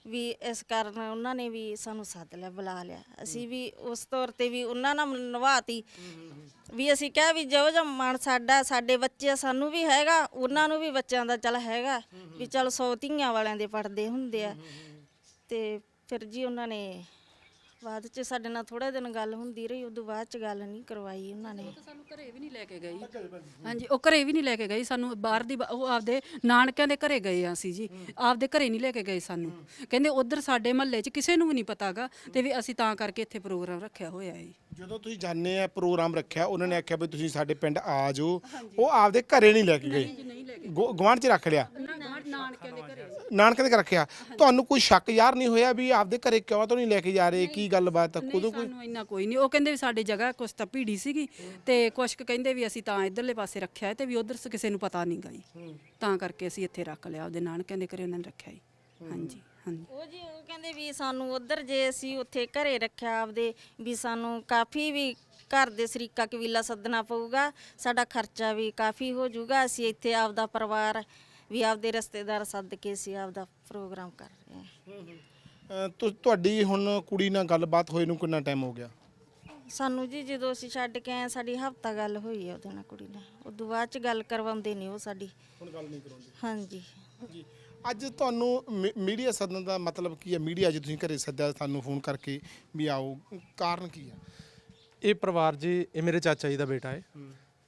ਵੀ ਇਸ ਕਾਰਨ ਉਹਨਾਂ ਨੇ ਵੀ ਸਾਨੂੰ ਸੱਦ ਲਿਆ ਬੁਲਾ ਲਿਆ। ਅਸੀਂ ਵੀ ਉਸ ਤੌਰ ਤੇ ਵੀ ਉਹਨਾਂ ਨਾਲ ਨਿਭਾਤੀ। ਵੀ ਅਸੀਂ ਕਿਹਾ ਵੀ ਜੋ ਜੋ ਮਨ ਸਾਡਾ ਸਾਡੇ ਬੱਚੇ ਸਾਨੂੰ ਵੀ ਹੈਗਾ ਉਹਨਾਂ ਨੂੰ ਵੀ ਬੱਚਿਆਂ ਦਾ ਚੱਲ ਹੈਗਾ। ਵੀ ਚੱਲ ਸੌ ਧੀਆਂ ਵਾਲਿਆਂ ਦੇ ਪੜਦੇ ਹੁੰਦੇ ਆ। ਤੇ ਫਿਰ ਜੀ ਉਹਨਾਂ ਨੇ ਬਾਅਦ ਚ ਸਾਡੇ ਨਾਲ ਥੋੜੇ ਦਿਨ ਗੱਲ ਹੁੰਦੀ ਰਹੀ ਉਦੋਂ ਬਾਅਦ ਚ ਗੱਲ ਨਹੀਂ ਕਰਵਾਈ ਉਹਨਾਂ ਨੇ। ਸਾਨੂੰ ਘਰੇ ਵੀ ਨਹੀਂ ਲੈ ਕੇ ਗਈ। ਹਾਂਜੀ ਉਹ ਘਰੇ ਵੀ ਨਹੀਂ ਲੈ ਕੇ ਗਈ ਸਾਨੂੰ ਬਾਹਰ ਦੀ ਉਹ ਆਪਦੇ ਨਾਨਕਿਆਂ ਦੇ ਘਰੇ ਗਏ ਆ ਅਸੀਂ ਜੀ। ਆਪਦੇ ਘਰੇ ਨਹੀਂ ਲੈ ਕੇ ਗਏ ਸਾਨੂੰ। ਕਹਿੰਦੇ ਉਧਰ ਸਾਡੇ ਮਹੱਲੇ 'ਚ ਕਿਸੇ ਨੂੰ ਵੀ ਨਹੀਂ ਪਤਾਗਾ ਤੇ ਵੀ ਅਸੀਂ ਤਾਂ ਕਰਕੇ ਇੱਥੇ ਪ੍ਰੋਗਰਾਮ ਰੱਖਿਆ ਹੋਇਆ ਹੈ ਜੀ ਜਦੋਂ ਤੁਸੀਂ ਜਾਣੇ ਆ ਪ੍ਰੋਗਰਾਮ ਰੱਖਿਆ ਉਹਨਾਂ ਨੇ ਆਖਿਆ ਵੀ ਤੁਸੀਂ ਸਾਡੇ ਪਿੰਡ ਆ ਜਾਓ। ਉਹ ਆਪਦੇ ਘਰੇ ਨਹੀਂ ਲੈ ਕੇ ਗਏ। ਗਵਾਂਢ 'ਚ ਰੱਖ ਲਿਆ? ਨਾਨਕਿਆਂ ਦੇ ਘਰੇ। ਨਾਨਕ ਦੇ ਘਰ ਰੱਖਿਆ। ਤੁਹਾਨੂੰ ਕੋਈ ਸ਼ੱਕ ਯਾਰ ਨਹੀਂ ਹੋਇਆ ਵੀ ਆਪਦੇ ਘਰੇ ਕਿਉਂ ਤੋਂ ਨਹੀਂ ਲੈ ਕੇ ਜਾ ਰਹੇ ਕੀ ਗੱਲਬਾਤ ਆ ਉਦੋਂ ਕੋਈ ਸਾਨੂੰ ਇੰਨਾ ਕੋਈ ਨਹੀਂ। ਉਹ ਕਹਿੰਦੇ ਵੀ ਸਾਡੀ ਜਗ੍ਹਾ ਕੁਛ ਤਾਂ ਭੀੜੀ ਸੀਗੀ ਤੇ ਕੁਛ ਕੁ ਕਹਿੰਦੇ ਵੀ ਅਸੀਂ ਤਾਂ ਇਧਰਲੇ ਪਾਸੇ ਰੱਖਿਆ ਹੈ ਤੇ ਵੀ ਉਧਰ ਕਿਸੇ ਨੂੰ ਪਤਾ ਨਹੀਂ ਗਈ ਤਾਂ ਕਰਕੇ ਅਸੀਂ ਇੱਥੇ ਰੱਖ ਲਿਆ ਉਹਦੇ ਨਾਨਕਿਆਂ ਦੇ ਘਰੇ ਉਹਨਾਂ ਨੇ ਰੱਖਿਆ ਜੀ। ਹਾਂਜੀ ਹਾਂਜੀ। ਉਹ ਜੀ ਉਹ ਕਹਿੰਦੇ ਵੀ ਸਾਨੂੰ ਉਧਰ ਜੇ ਅਸੀਂ ਉੱਥੇ ਘਰੇ ਰੱਖਿਆ ਆਪਦੇ ਵੀ ਸਾਨੂੰ ਕਾਫੀ ਵੀ ਘਰ ਦੇ ਸਰੀਕਾ ਕਬੀਲਾ ਸੱਦਣਾ ਪਊਗਾ ਸਾਡਾ ਖਰਚਾ ਵੀ ਕਾਫੀ ਹੋ ਜਾਊਗਾ ਅਸੀਂ ਇੱਥੇ ਆਪਦਾ ਪਰਿਵਾਰ ਵੀ ਆਪਦੇ ਰਿਸ਼ਤੇਦਾਰ ਸੱਦ ਕੇ ਅਸੀਂ ਆਪਦਾ ਪ੍ਰੋਗਰਾਮ ਕਰ ਰਹੇ ਹਾਂ। ਤੁ- ਤੁਹਾਡੀ ਹੁਣ ਕੁੜੀ ਨਾਲ ਗੱਲਬਾਤ ਹੋਏ ਨੂੰ ਕਿੰਨਾ ਟਾਈਮ ਹੋ ਗਿਆ? ਸਾਨੂੰ ਜੀ ਜਦੋਂ ਅਸੀਂ ਛੱਡ ਕੇ ਆਏ ਸਾਡੀ ਹਫਤਾ ਗੱਲ ਹੋਈ ਹੈ ਉਹਦੇ ਨਾਲ ਕੁੜੀ ਨਾਲ। ਉਦੋਂ ਬਾਅਦ ਚ ਗੱਲ ਕਰਵਾਉਂਦੇ ਨਹੀਂ ਉਹ ਸਾਡੀ। ਹੁਣ ਗੱਲ ਨਹੀਂ ਕਰਾਉਂਦੇ। ਹਾਂਜੀ। ਜੀ। ਅੱਜ ਤੁਹਾਨੂੰ ਮੀ- ਮੀਡੀਆ ਸੱਦਣ ਦਾ ਮਤਲਬ ਕੀ ਹੈ ਮੀਡੀਆ ਜੇ ਤੁਸੀਂ ਘਰੇ ਸੱਦਿਆ ਤੁਹਾਨੂੰ ਫੋਨ ਕਰਕੇ ਵੀ ਆਓ। ਕਾਰਨ ਕੀ ਹੈ ਇਹ ਪਰਿਵਾਰ ਜੀ ਇਹ ਮੇਰੇ ਚਾਚਾ ਜੀ ਦਾ ਬੇਟਾ ਹੈ।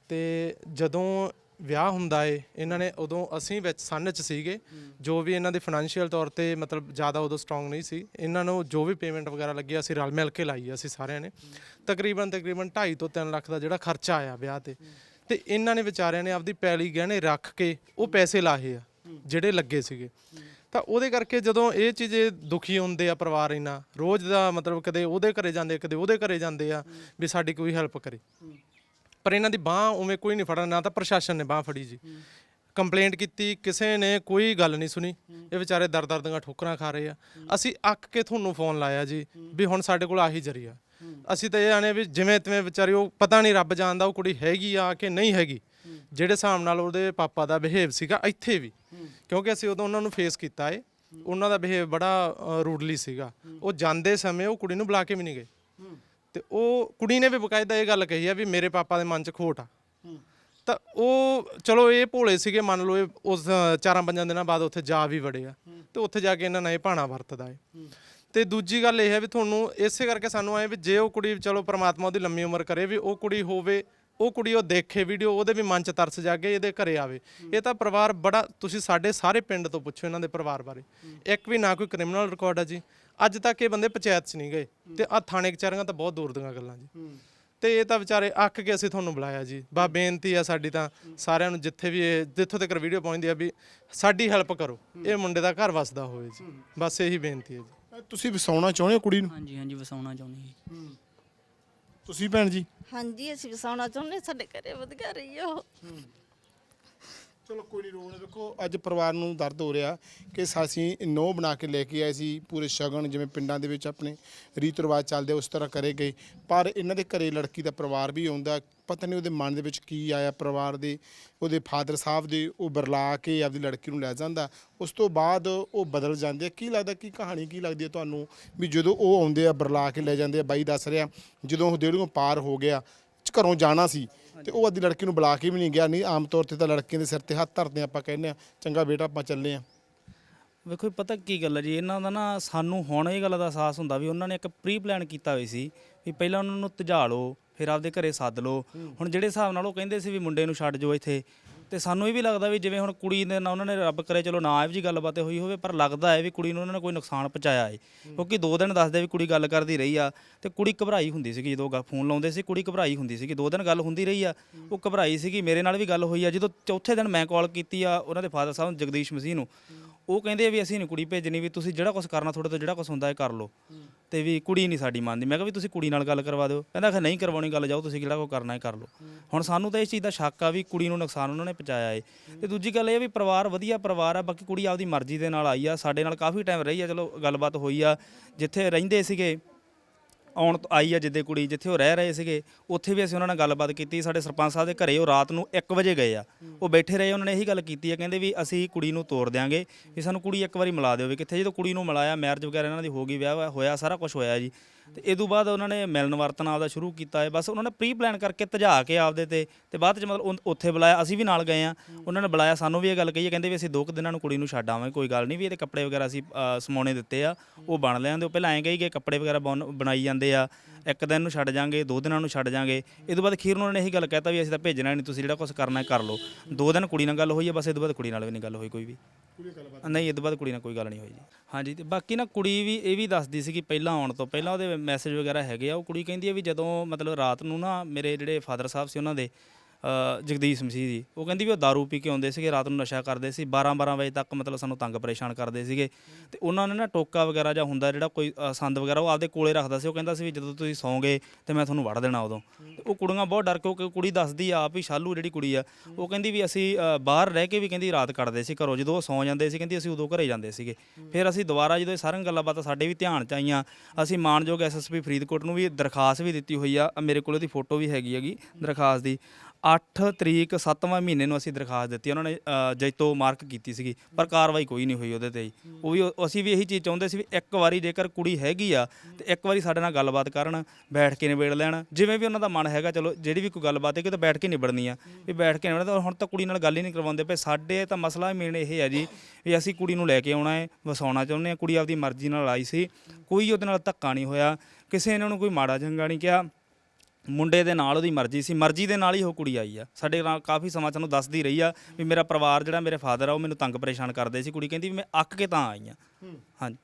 ਤੇ ਜਦੋਂ ਵਿਆਹ ਹੁੰਦਾ ਏ, ਇਹਨਾਂ ਨੇ ਉਦੋਂ ਅਸੀਂ ਵਿੱਚ ਸੰਨ ਚ ਸੀਗੇ, ਜੋ ਵੀ ਇਹਨਾਂ ਦੇ ਫਾਈਨੈਂਸ਼ੀਅਲ ਤੌਰ ਤੇ ਮਤਲਬ ਜ਼ਿਆਦਾ ਉਦੋਂ ਸਟਰੋਂਗ ਨਹੀਂ ਸੀ, ਇਹਨਾਂ ਨੂੰ ਜੋ ਵੀ ਪੇਮੈਂਟ ਵਗੈਰਾ ਲੱਗੀ, ਅਸੀਂ ਰਲ ਮਿਲ ਕੇ ਲਾਈ ਅਸੀਂ ਸਾਰਿਆਂ ਨੇ। ਤਕਰੀਬਨ ਤਕਰੀਬਨ 2.5 ਤੋਂ 3 ਲੱਖ ਦਾ ਜਿਹੜਾ ਖਰਚਾ ਆਇਆ ਵਿਆਹ ਤੇ। ਤੇ ਇਹਨਾਂ ਨੇ ਵਿਚਾਰਿਆਂ ਨੇ ਆਪਦੀ ਪੈਲੀ ਗਹਿਣੇ ਰੱਖ ਕੇ ਉਹ ਪੈਸੇ ਲਾਹੇ ਆ, ਜਿਹੜੇ ਲੱਗੇ ਸੀਗੇ। ਤਾਂ ਉਹਦੇ ਕਰਕੇ ਜਦੋਂ ਇਹ ਚੀਜ਼ ਦੁਖੀ ਹੁੰਦੇ ਆ ਪਰਿਵਾਰ ਇੰਨਾ ਰੋਜ਼ ਦਾ ਮਤਲਬ ਕਦੇ ਉਹਦੇ ਘਰੇ ਜਾਂਦੇ ਕਦੇ ਉਹਦੇ ਘਰੇ ਜਾਂਦੇ ਆ, ਵੀ ਸਾਡੀ ਕੋਈ ਹੈਲਪ ਕਰੇ। ਪਰ ਇਹਨਾਂ ਦੀ ਬਾਹ ਉਵੇਂ ਕੋਈ ਨਹੀਂ ਫੜਨ, ਨਾ ਤਾਂ ਪ੍ਰਸ਼ਾਸਨ ਨੇ ਬਾਹ ਫੜੀ ਜੀ। ਕੰਪਲੇਂਟ ਕੀਤੀ, ਕਿਸੇ ਨੇ ਕੋਈ ਗੱਲ ਨਹੀਂ ਸੁਣੀ। ਇਹ ਵਿਚਾਰੇ ਦਰ ਦਰ ਦੀਆਂ ਠੋਕਰਾਂ ਖਾ ਰਹੇ ਆ। ਅਸੀਂ ਅੱਕ ਕੇ ਤੁਹਾਨੂੰ ਫੋਨ ਲਾਇਆ ਜੀ ਵੀ ਹੁਣ ਸਾਡੇ ਕੋਲ ਆਹੀ ਜਰੀਆ ਅਸੀਂ ਤਾਂ ਇਹ ਆਨੇ ਵੀ ਜਿਵੇਂ ਤਿਵੇਂ ਵਿਚਾਰੀ ਉਹ ਪਤਾ ਨਹੀਂ ਰੱਬ ਜਾਣਦਾ ਉਹ ਕੁੜੀ ਹੈਗੀ ਆ ਕਿ ਨਹੀਂ ਹੈਗੀ। ਜਿਹੜੇ ਹਿਸਾਬ ਨਾਲ ਉਹਦੇ ਪਾਪਾ ਦਾ ਬਿਹੇਵ ਸੀਗਾ ਇੱਥੇ ਵੀ। ਕਿਉਂਕਿ ਅਸੀਂ ਉਦੋਂ ਉਹਨਾਂ ਨੂੰ ਫੇਸ ਕੀਤਾ ਏ। ਉਹਨਾਂ ਦਾ ਬਿਹੇਵ ਬੜਾ ਰੂਡਲੀ ਸੀਗਾ। ਉਹ ਜਾਂਦੇ ਸਮੇਂ ਉਹ ਕੁੜੀ ਨੂੰ ਬੁਲਾ ਕੇ ਵੀ ਨਹੀਂ ਗਏ। ਤੇ ਉਹ ਕੁੜੀ ਨੇ ਵੀ ਬਕਾਇਦਾ ਇਹ ਗੱਲ ਕਹੀ ਆ ਵੀ ਮੇਰੇ ਪਾਪਾ ਦੇ ਮਨ 'ਚ ਖੋਟ ਆ। ਤਾਂ ਉਹ ਚਲੋ ਇਹ ਭੋਲੇ ਸੀਗੇ ਮੰਨ ਲਓ ਇਹ ਉਸ ਚਾਰਾਂ ਪੰਜਾਂ ਦਿਨਾਂ ਬਾਅਦ ਉੱਥੇ ਜਾ ਵੀ ਵੜੇ ਆ। ਤੇ ਉੱਥੇ ਜਾ ਕੇ ਇਹਨਾਂ ਨਾਲ ਇਹ ਭਾਣਾ ਵਰਤਦਾ ਏ। ਤੇ ਦੂਜੀ ਗੱਲ ਇਹ ਹੈ ਵੀ ਤੁਹਾਨੂੰ ਇਸੇ ਕਰਕੇ ਸਾਨੂੰ ਆਏ ਵੀ ਜੇ ਉਹ ਕੁੜੀ ਚਲੋ ਪ੍ਰਮਾਤਮਾ ਉਹਦੀ ਲੰਮੀ ਉਮਰ ਕਰੇ ਵੀ ਉਹ ਕੁੜੀ ਹੋਵੇ ਉਹ ਕੁੜੀ ਉਹ ਦੇਖੇ ਵੀਡੀਓ ਉਹਦੇ ਵੀ ਮਨ 'ਚ ਤਰਸ ਜਾਗੇ ਇਹਦੇ ਘਰੇ ਆਵੇ। ਇਹ ਤਾਂ ਪਰਿਵਾਰ ਬੜਾ ਤੁਸੀਂ ਸਾਡੇ ਸਾਰੇ ਪਿੰਡ ਤੋਂ ਪੁੱਛੋ ਇਹਨਾਂ ਦੇ ਪਰਿਵਾਰ ਬਾਰੇ। ਇੱਕ ਵੀ ਨਾ ਕੋਈ ਕ੍ਰਿਮੀਨਲ ਰਿਕਾਰਡ ਆ ਜੀ। ਅੱਜ ਤੱਕ ਇਹ ਬੰਦੇ ਪੰਚਾਇਤ 'ਚ ਨਹੀਂ ਗਏ ਤੇ ਆ ਥਾਣੇ ਕਚਹਿਰੀਆਂ ਤਾਂ ਬਹੁਤ ਦੂਰ ਦੀਆਂ ਗੱਲਾਂ ਜੀ। ਤੇ ਇਹ ਤਾਂ ਵਿਚਾਰੇ ਅੱਕ ਕੇ ਅਸੀਂ ਤੁਹਾਨੂੰ ਬੁਲਾਇਆ ਜੀ। ਬਾ ਬੇਨਤੀ ਆ ਸਾਡੀ ਤਾਂ ਸਾਰਿਆਂ ਨੂੰ ਜਿੱਥੇ ਵੀ ਇਹ ਜਿੱਥੋਂ ਤੱਕ ਵੀਡੀਓ ਪਹੁੰਚਦੀ ਆ ਵੀ ਸਾਡੀ ਹੈਲਪ ਕਰੋ। ਇਹ ਮੁੰਡੇ ਦਾ ਘਰ ਵਸਦਾ ਹੋਵੇ ਜੀ। ਬਸ ਇਹੀ ਬੇਨਤੀ ਹੈ ਜੀ। ਤੁਸੀਂ ਵਸਾਉਣਾ ਚਾਹੁੰਦੇ ਹੋ ਕੁੜੀ ਨੂੰ? ਹਾਂਜੀ ਹਾਂਜੀ ਵਸਾਉਣਾ ਚਾਹੁੰਦੇ ਤੁਸੀਂ ਭੈਣ ਜੀ? ਹਾਂਜੀ ਅਸੀਂ ਵਸਾਉਣਾ ਚਾਹੁੰਦੇ ਸਾਡੇ ਘਰੇ ਵਧੀਆ ਰਹੀ ਉਹ। ਚਲੋ ਕੋਈ ਨਹੀਂ ਰੋਣਾ ਦੇਖੋ ਅੱਜ ਪਰਿਵਾਰ ਨੂੰ ਦਰਦ ਹੋ ਰਿਹਾ ਕਿ ਅਸੀਂ ਨੋ ਬਣਾ ਕੇ ਲੈ ਕੇ ਆਏ ਸੀ, ਪੂਰੇ ਸ਼ਗਨ, ਜਿਵੇਂ ਪਿੰਡਾਂ ਦੇ ਵਿੱਚ ਆਪਣੇ ਰੀਤ ਰਿਵਾਜ ਚੱਲਦੇ ਉਸ ਤਰ੍ਹਾਂ ਕਰੇ ਗਏ। ਪਰ ਇਹਨਾਂ ਦੇ ਘਰੇ ਲੜਕੀ ਦਾ ਪਰਿਵਾਰ ਵੀ ਆਉਂਦਾ। ਪਤਾ ਨਹੀਂ ਉਹਦੇ ਮਨ ਦੇ ਵਿੱਚ ਕੀ ਆਇਆ ਪਰਿਵਾਰ ਦੇ, ਉਹਦੇ ਫਾਦਰ ਸਾਹਿਬ ਦੇ, ਉਹ ਬਰਲਾ ਕੇ ਆਪਦੀ ਲੜਕੀ ਨੂੰ ਲੈ ਜਾਂਦਾ। ਉਸ ਤੋਂ ਬਾਅਦ ਉਹ ਬਦਲ ਜਾਂਦੇ ਆ। ਕੀ ਲੱਗਦਾ, ਕੀ ਕਹਾਣੀ, ਕੀ ਲੱਗਦੀ ਹੈ ਤੁਹਾਨੂੰ? ਵੀ ਜਦੋਂ ਉਹ ਆਉਂਦੇ ਆ, ਬਰਲਾ ਕੇ ਲੈ ਜਾਂਦੇ ਆ, ਬਾਈ ਦੱਸ ਰਿਹਾ, ਜਦੋਂ ਉਹ ਡੇਢੋਂ ਪਾਰ ਹੋ ਗਿਆ, ਘਰੋਂ ਜਾਣਾ ਸੀ ਤੇ ਉਹ ਅੱਧੀ ਲੜਕੀ ਨੂੰ ਬੁਲਾ ਕੇ ਵੀ ਨਹੀਂ ਗਿਆ। ਨਹੀਂ ਆਮ ਤੌਰ ਤੇ ਤਾਂ ਲੜਕੀਆਂ ਦੇ ਸਿਰ ਤੇ ਹੱਥ ਧਰਦੇ ਆਪਾਂ ਕਹਿੰਦੇ ਆ ਚੰਗਾ ਬੇਟਾ ਆਪਾਂ ਚੱਲੇ ਆ ਵੇਖੋ ਪਤਾ ਕੀ ਗੱਲ ਹੈ ਜੀ ਇਹਨਾਂ ਦਾ ਨਾ ਸਾਨੂੰ ਹੁਣ ਇਹ ਗੱਲ ਦਾ ਅਹਿਸਾਸ ਹੁੰਦਾ ਵੀ ਉਹਨਾਂ ਨੇ ਇੱਕ ਪ੍ਰੀ ਪਲਾਨ ਕੀਤਾ ਹੋਈ ਸੀ ਵੀ ਪਹਿਲਾਂ ਉਹਨਾਂ ਨੂੰ ਤਜਾ ਲਓ ਫਿਰ ਆਪਦੇ ਘਰੇ ਸੱਦ ਲਓ। ਹੁਣ ਜਿਹੜੇ ਹਿਸਾਬ ਨਾਲ ਉਹ ਕਹਿੰਦੇ ਸੀ ਵੀ ਮੁੰਡੇ ਨੂੰ ਛੱਡ ਜਾਓ ਇੱਥੇ ਤੇ ਸਾਨੂੰ ਇਹ ਵੀ ਲੱਗਦਾ ਵੀ ਜਿਵੇਂ ਹੁਣ ਕੁੜੀ ਦੇ ਨਾਲ ਉਹਨਾਂ ਨੇ ਰੱਬ ਕਰੇ, ਚਲੋ ਨਾ ਇਹੋ ਜੀ ਗੱਲਬਾਤ ਹੋਈ ਹੋਵੇ, ਪਰ ਲੱਗਦਾ ਹੈ ਵੀ ਕੁੜੀ ਨੂੰ ਉਹਨਾਂ ਨੇ ਕੋਈ ਨੁਕਸਾਨ ਪਹੁੰਚਾਇਆ ਹੈ ਕਿਉਂਕਿ ਦੋ ਦਿਨ ਦੱਸਦੇ ਵੀ ਕੁੜੀ ਗੱਲ ਕਰਦੀ ਰਹੀ ਆ, ਤੇ ਕੁੜੀ ਘਬਰਾਈ ਹੁੰਦੀ ਸੀਗੀ ਜਦੋਂ ਗ- ਫੋਨ ਲਾਉਂਦੇ ਸੀ, ਕੁੜੀ ਘਬਰਾਈ ਹੁੰਦੀ ਸੀਗੀ। ਦੋ ਦਿਨ ਗੱਲ ਹੁੰਦੀ ਰਹੀ ਆ, ਉਹ ਘਬਰਾਈ ਸੀਗੀ, ਮੇਰੇ ਨਾਲ ਵੀ ਗੱਲ ਹੋਈ ਆ। ਜਦੋਂ ਚੌਥੇ ਦਿਨ ਮੈਂ ਕਾਲ ਕੀਤੀ ਆ ਉਹਨਾਂ ਦੇ ਫਾਦਰ ਸਾਹਿਬ ਜਗਦੀਸ਼ ਮਸੀਹ ਨੂੰ ਉਹ ਕਹਿੰਦੇ ਵੀ ਅਸੀਂ ਨਹੀਂ ਕੁੜੀ ਭੇਜਣੀ, ਵੀ ਤੁਸੀਂ ਜਿਹੜਾ ਕੁਝ ਕਰਨਾ ਤੁਹਾਡੇ ਤੋਂ, ਜਿਹੜਾ ਕੁਝ ਹੁੰਦਾ ਹੈ ਕਰ ਲਓ। ਤੇ ਵੀ ਕੁੜੀ ਨਹੀਂ ਸਾਡੀ ਮੰਨਦੀ। ਮੈਂ ਕਿਹਾ ਵੀ ਤੁਸੀਂ ਕੁੜੀ ਨਾਲ ਗੱਲ ਕਰਵਾ ਦਿਓ। ਕਹਿੰਦਾ ਕਿ ਨਹੀਂ ਕਰਵਾਉਣੀ ਗੱਲ, ਜਾਓ ਤੁਸੀਂ ਜਿਹੜਾ ਕੁਝ ਕਰਨਾ ਹੈ ਕਰ ਲਓ। ਹੁਣ ਸਾਨੂੰ ਤਾਂ ਇਸ ਚੀਜ਼ ਦਾ ਸ਼ੱਕ ਆ ਵੀ ਕੁੜੀ ਨੂੰ ਨੁਕਸਾਨ ਉਹਨਾਂ ਨੇ ਪਹੁੰਚਾਇਆ ਏ। ਤੇ ਦੂਜੀ ਗੱਲ ਇਹ ਆ ਵੀ ਪਰਿਵਾਰ ਵਧੀਆ ਪਰਿਵਾਰ ਆ, ਬਾਕੀ ਕੁੜੀ ਆਪਦੀ ਮਰਜ਼ੀ ਦੇ ਨਾਲ ਆਈ ਆ। ਸਾਡੇ ਨਾਲ ਕਾਫੀ ਟਾਈਮ ਰਹੀ ਆ, ਚਲੋ ਗੱਲਬਾਤ ਹੋਈ ਆ। ਜਿੱਥੇ ਰਹਿੰਦੇ ਸੀਗੇ ਆਉਣ ਤੋਂ ਆਈ ਆ ਜਿੱਦੇ ਕੁੜੀ ਜਿੱਥੇ ਉਹ ਰਹਿ ਰਹੇ ਸੀਗੇ, ਉੱਥੇ ਵੀ ਅਸੀਂ ਉਹਨਾਂ ਨਾਲ ਗੱਲਬਾਤ ਕੀਤੀ, ਸਾਡੇ ਸਰਪੰਚ ਸਾਹਿਬ ਦੇ ਘਰੇ ਉਹ ਰਾਤ ਨੂੰ 1 ਵਜੇ ਗਏ ਆ। ਉਹ ਬੈਠੇ ਰਹੇ, ਉਹਨਾਂ ਨੇ ਇਹੀ ਗੱਲ ਕੀਤੀ ਆ, ਕਹਿੰਦੇ ਵੀ ਅਸੀਂ ਕੁੜੀ ਨੂੰ ਤੋਰ ਦਿਆਂਗੇ, ਵੀ ਸਾਨੂੰ ਕੁੜੀ ਇੱਕ ਵਾਰੀ ਮਿਲਾ ਦਿਓ ਵੀ ਕਿੱਥੇ। ਜਦੋਂ ਕੁੜੀ ਨੂੰ ਮਿਲਾਇਆ ਮੈਰਿਜ ਵਗੈਰਾ ਇਹਨਾਂ ਦੀ ਹੋ ਗਈ, ਵਿਆਹ ਹੋਇਆ, ਸਾਰਾ ਕੁਝ ਹੋਇਆ ਜੀ। ਤੇ ਇਹ ਤੋਂ ਬਾਅਦ ਉਹਨਾਂ ਨੇ ਮਿਲਣ ਵਰਤਨ ਆਪਦਾ ਸ਼ੁਰੂ ਕੀਤਾ ਹੈ। ਬਸ ਉਹਨਾਂ ਨੇ ਪ੍ਰੀ ਪਲਾਨ ਕਰਕੇ ਤਜਾ ਕੇ ਆਪਦੇ ਤੇ ਤੇ ਬਾਅਦ ਚ ਮਤਲਬ ਉਨ- ਉੱਥੇ ਬੁਲਾਇਆ। ਅਸੀਂ ਵੀ ਨਾਲ ਗਏ ਆ ਉਹਨਾਂ ਨੇ ਬੁਲਾਇਆ ਸਾਨੂੰ ਵੀ ਇਹ ਗੱਲ ਕਹੀ ਹੈ। ਕਹਿੰਦੇ ਵੀ ਅਸੀਂ ਦੋ ਕੁ ਦਿਨਾਂ ਨੂੰ ਕੁੜੀ ਨੂੰ ਛੱਡ ਆਵਾਂਗੇ ਕੋਈ ਗੱਲ ਨਹੀਂ ਵੀ ਇਹਦੇ ਕੱਪੜੇ ਵਗੈਰਾ ਅਸੀਂ ਅ, ਸਮਾਉਣੇ ਦਿੱਤੇ ਆ ਉਹ ਬਣ ਲਿਆਂਦੇ। ਉਹ ਪਹਿਲਾਂ ਐਂ ਕਹੀ ਗਏ ਕੱਪੜੇ ਵਗੈਰਾ ਬਣ- ਬਣਾਈ ਜਾਂਦੇ ਆ। ਇੱਕ ਦਿਨ ਨੂੰ ਛੱਡ ਜਾਾਂਗੇ ਦੋ ਦਿਨਾਂ ਨੂੰ ਛੱਡ ਜਾਾਂਗੇ। ਇਹ ਤੋਂ ਬਾਅਦ ਖੀਰ ਨੂੰ ਉਹਨਾਂ ਨੇ ਇਹੀ ਗੱਲ ਕਹਿਤਾ ਵੀ ਅਸੀਂ ਤਾਂ ਭੇਜਣਾ ਨਹੀਂ ਤੁਸੀਂ ਜਿਹੜਾ ਕੁਝ ਕਰਨਾ ਹੈ ਕਰ ਲਓ। ਦੋ ਦਿਨ ਕੁੜੀ ਨਾਲ ਗੱਲ ਹੋਈ ਹੈ ਬਸ ਇਹ ਤੋਂ ਬਾਅਦ ਕੁੜੀ ਨਾਲ ਵੀ ਨਹੀਂ ਗੱਲ ਹੋਈ ਕੋਈ ਵੀ। ਨਹੀਂ ਇਹ ਤੋਂ ਬਾਅਦ ਕੁੜੀ ਨਾਲ ਕੋਈ ਗੱਲ ਨਹੀਂ ਹੋਈ ਜੀ। ਹਾਂਜੀ, ਤੇ ਬਾਕੀ ਨਾ ਕੁੜੀ ਵੀ ਇਹ ਵੀ ਦੱਸਦੀ ਸੀ ਕਿ ਪਹਿਲਾਂ ਆਉਣ ਤੋਂ ਪਹਿਲਾਂ ਉਹਦੇ ਮੈਸੇਜ ਵਗੈਰਾ ਹੈਗੇ ਆ। ਉਹ ਕੁੜੀ ਕਹਿੰਦੀ ਆ ਵੀ ਜਦੋਂ ਮਤਲਬ ਰਾਤ ਨੂੰ ਨਾ ਮੇਰੇ ਜਿਹੜੇ ਫਾਦਰ ਸਾਹਿਬ ਸੀ ਉਹਨਾਂ ਦੇ ਜਗਦੀਸ਼ ਮਸੀਹ ਜੀ ਉਹ ਕਹਿੰਦੀ ਵੀ ਉਹ दारू ਪੀ ਕੇ ਆਉਂਦੇ ਸੀਗੇ, ਰਾਤ ਨੂੰ ਨਸ਼ਾ ਕਰਦੇ ਸੀ 12 12 ਵਜੇ ਤੱਕ ਮਤਲਬ ਸਾਨੂੰ ਤੰਗ ਪਰੇਸ਼ਾਨ ਕਰਦੇ ਸੀਗੇ। ਤੇ ਉਹਨਾਂ ਨੇ ਨਾ ਟੋਕਾ ਵਗੈਰਾ ਜਾਂ ਹੁੰਦਾ ਜਿਹੜਾ ਕੋਈ ਸੰਦ ਵਗੈਰਾ, ਉਹ ਆਪਦੇ ਕੋਲੇ ਰੱਖਦਾ ਸੀ। ਉਹ ਕਹਿੰਦਾ ਸੀ ਵੀ ਜਦੋਂ ਤੁਸੀਂ ਸੌਂਗੇ ਤੇ ਮੈਂ ਤੁਹਾਨੂੰ ਵੜ ਦੇਣਾ ਉਦੋਂ। ਉਹ ਕੁੜੀਆਂ ਬਹੁਤ ਡਰ ਕੇ ਕੁੜੀ ਦੱਸਦੀ ਆ ਆਪ ਹੀ, ਸ਼ਾਲੂ ਜਿਹੜੀ ਕੁੜੀ ਆ, ਉਹ ਕਹਿੰਦੀ ਵੀ ਅਸੀਂ ਬਾਹਰ ਰਹਿ ਕੇ ਵੀ ਕਹਿੰਦੀ ਰਾਤ ਕੱਟਦੇ ਸੀ ਘਰੋਂ। ਜਦੋਂ ਉਹ ਸੌਂ ਜਾਂਦੇ ਸੀ, ਕਹਿੰਦੀ ਅਸੀਂ ਉਦੋਂ ਘਰੇ ਜਾਂਦੇ ਸੀਗੇ। ਫਿਰ ਅਸੀਂ ਦੁਬਾਰਾ ਜਦੋਂ ਇਹ ਸਾਰੀਆਂ ਗੱਲਾਂ ਬਾਤਾਂ ਸਾਡੇ ਵੀ ਧਿਆਨ ਚ ਆਈਆਂ, ਅਸੀਂ ਮਾਨਯੋਗ ਐਸਐਸਪੀ ਫਰੀਦਕੋਟ ਨੂੰ ਵੀ ਦਰਖਾਸਤ ਵੀ ਦਿੱਤੀ ਹੋਈ ਆ। ਮੇਰੇ ਕੋਲ ਉਹਦੀ ਫੋਟੋ ਵੀ ਹੈਗੀ ਹੈਗੀ ਦਰਖਾਸਤ ਦੀ। 8 ਤਰੀਕ 7ਵਾਂ ਮਹੀਨੇ ਨੂੰ ਅਸੀਂ ਦਰਖਾਸਤ ਦਿੱਤੀ ਉਹਨਾਂ ਨੇ ਅ, ਜੈਤੋ ਮਾਰਕ ਕੀਤੀ ਸੀਗੀ ਪਰ ਕਾਰਵਾਈ ਕੋਈ ਨਹੀਂ ਹੋਈ ਉਹਦੇ ਤੇ ਜੀ। ਉਹ ਵੀ ਉਹ- ਅਸੀਂ ਵੀ ਇਹੀ ਚੀਜ਼ ਚਾਹੁੰਦੇ ਸੀ ਵੀ ਇੱਕ ਵਾਰੀ ਜੇਕਰ ਕੁੜੀ ਹੈਗੀ ਆ ਤੇ ਇੱਕ ਵਾਰੀ ਸਾਡੇ ਨਾਲ ਗੱਲਬਾਤ ਕਰਨ ਬੈਠ ਕੇ ਨਿਬੇੜ ਲੈਣ ਜਿਵੇਂ ਵੀ ਉਹਨਾਂ ਦਾ ਮਨ ਹੈਗਾ ਚਲੋ ਜਿਹੜੀ ਵੀ ਕੋਈ ਗੱਲਬਾਤ ਹੈਗੀ ਕਿ ਤਾਂ ਬੈਠ ਕੇ ਨਿਬੜਨੀ ਆ ਵੀ ਬੈਠ ਕੇ ਨਿਬੜਨਾ ਤਾਂ ਹੁਣ ਤਾਂ ਕੁੜੀ ਨਾਲ ਗੱਲ ਹੀ ਨਹੀਂ ਕਰਵਾਉਂਦੇ ਪਏ ਸਾਡੇ ਤਾਂ ਮਸਲਾ ਮੇਨ ਇਹ ਹੈ ਜੀ ਵੀ ਅਸੀਂ ਕੁੜੀ ਨੂੰ ਲੈ ਕੇ ਆਉਣਾ ਹੈ ਵਸਾਉਣਾ ਚਾਹੁੰਦੇ ਆ ਕੁੜੀ ਆਪਦੀ ਮਰਜ਼ੀ ਨਾਲ ਆਈ ਸੀ ਕੋਈ ਉਹਦੇ ਨਾਲ ਧੱਕਾ ਨਹੀਂ ਹੋਇਆ ਕਿਸੇ ਨੇ ਉਹਨੂੰ ਕੋਈ ਮਾੜਾ ਚੰਗਾ ਨਹੀਂ ਕਿਹਾ ਮੁੰਡੇ ਦੇ ਨਾਲ ਉਹਦੀ ਮਰਜ਼ੀ ਸੀ। ਮਰਜ਼ੀ ਦੇ ਨਾਲ ਹੀ ਉਹ ਕੁੜੀ ਆਈ ਆ। ਸਾਡੇ ਨਾਲ ਕਾਫੀ ਸਮਾਂ ਸਾਨੂੰ ਦੱਸਦੀ ਰਹੀ ਆ ਵੀ ਮੇਰਾ ਪਰਿਵਾਰ ਜਿਹੜਾ ਮੇਰੇ ਫਾਦਰ ਆ ਉਹ ਮੈਨੂੰ ਤੰਗ ਪਰੇਸ਼ਾਨ ਕਰਦੇ ਸੀ। ਕੁੜੀ ਕਹਿੰਦੀ ਵੀ ਮੈਂ ਅੱਕ ਕੇ ਤਾਂ ਆਈ ਆ। ਹਾਂਜੀ।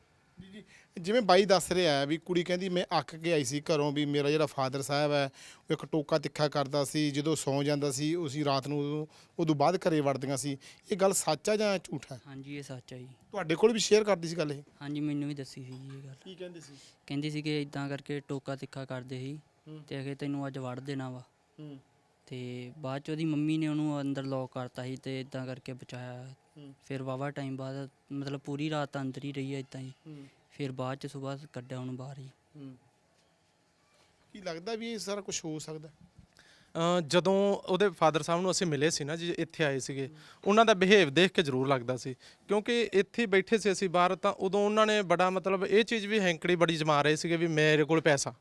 ਜਿਵੇਂ ਬਾਈ ਦੱਸ ਰਿਹਾ ਹੈ ਵੀ ਕੁੜੀ ਕਹਿੰਦੀ ਮੈਂ ਅੱਕ ਕੇ ਆਈ ਸੀ ਘਰੋਂ ਵੀ ਮੇਰਾ ਜਿਹੜਾ ਫਾਦਰ ਸਾਹਿਬ ਹੈ ਉਹ ਇੱਕ ਟੋਕਾ ਤਿੱਖਾ ਕਰਦਾ ਸੀ ਜਦੋਂ ਸੌਂ ਜਾਂਦਾ ਸੀ ਉਸੇ ਰਾਤ ਨੂੰ ਉਦੋਂ- ਉਦੋਂ ਬਾਅਦ ਘਰੇ ਵੜਦੀਆਂ ਸੀ। ਇਹ ਗੱਲ ਸੱਚ ਆ ਜਾਂ ਝੂਠ ਹੈ ਹਾਂਜੀ ਇਹ ਸੱਚ ਆ ਜੀ। ਤੁਹਾਡੇ ਕੋਲ ਵੀ ਸ਼ੇਅਰ ਕਰਦੀ ਸੀ ਗੱਲ ਇਹ? ਹਾਂਜੀ ਮੈਨੂੰ ਵੀ ਦੱਸੀ ਸੀ ਜੀ ਇਹ ਗੱਲ। ਕੀ ਕਹਿੰਦੇ ਸੀ? ਕਹਿੰਦੀ ਸੀ ਕਿ ਇਦਾਂ ਕਰਕੇ ਟੋਕਾ ਤਿੱਖਾ ਕਰਦੇ ਸੀ। ਤੇ ਅਗੇ ਤੈਨੂੰ ਅੱਜ ਵੜ ਦੇਣਾ ਵਾ। ਤੇ ਬਾਅਦ ਚ ਉਹਦੀ ਮੰਮੀ ਨੇ ਉਹਨੂੰ ਅੰਦਰ ਲੌਕ ਕਰਤਾ ਸੀ ਤੇ ਇਦਾਂ ਕਰਕੇ ਬਚਾਇਆ। ਫਿਰ ਵਾਵਾ ਟਾਈਮ ਬਾਅਦ ਮਤਲਬ ਪੂਰੀ ਰਾਤ ਅੰਦਰ ਹੀ ਰਹੀ ਇਦਾਂ ਹੀ। ਫਿਰ ਬਾਅਦ ਚ ਸਵੇਰ ਕੱਢਿਆ ਉਹਨੂੰ ਬਾਹਰ ਹੀ। ਹੂੰ। ਕੀ ਲੱਗਦਾ ਵੀ ਇਹ ਸਾਰਾ ਕੁਝ ਹੋ ਸਕਦਾ? ਅ, ਜਦੋਂ ਉਹਦੇ ਫਾਦਰ ਸਾਹਿਬ ਨੂੰ ਅਸੀਂ ਮਿਲੇ ਸੀ ਨਾ ਜੀ ਇੱਥੇ ਆਏ ਸੀਗੇ ਉਹਨਾਂ ਦਾ ਬਿਹੇਵ ਦੇਖ ਕੇ ਜ਼ਰੂਰ ਲੱਗਦਾ ਸੀ। ਕਿਉਂਕਿ ਇੱਥੇ ਬੈਠੇ ਸੀ ਅਸੀਂ ਬਾਹਰ ਤਾਂ ਉਦੋਂ ਉਹਨਾਂ ਨੇ ਬੜਾ ਮਤਲਬ ਇਹ ਚੀਜ਼ ਵੀ ਹੈਂਕੜੀ ਬੜੀ ਜਮਾ ਰਹੇ ਸੀਗੇ ਵੀ ਮੇਰੇ ਕੋਲ ਪੈਸਾ।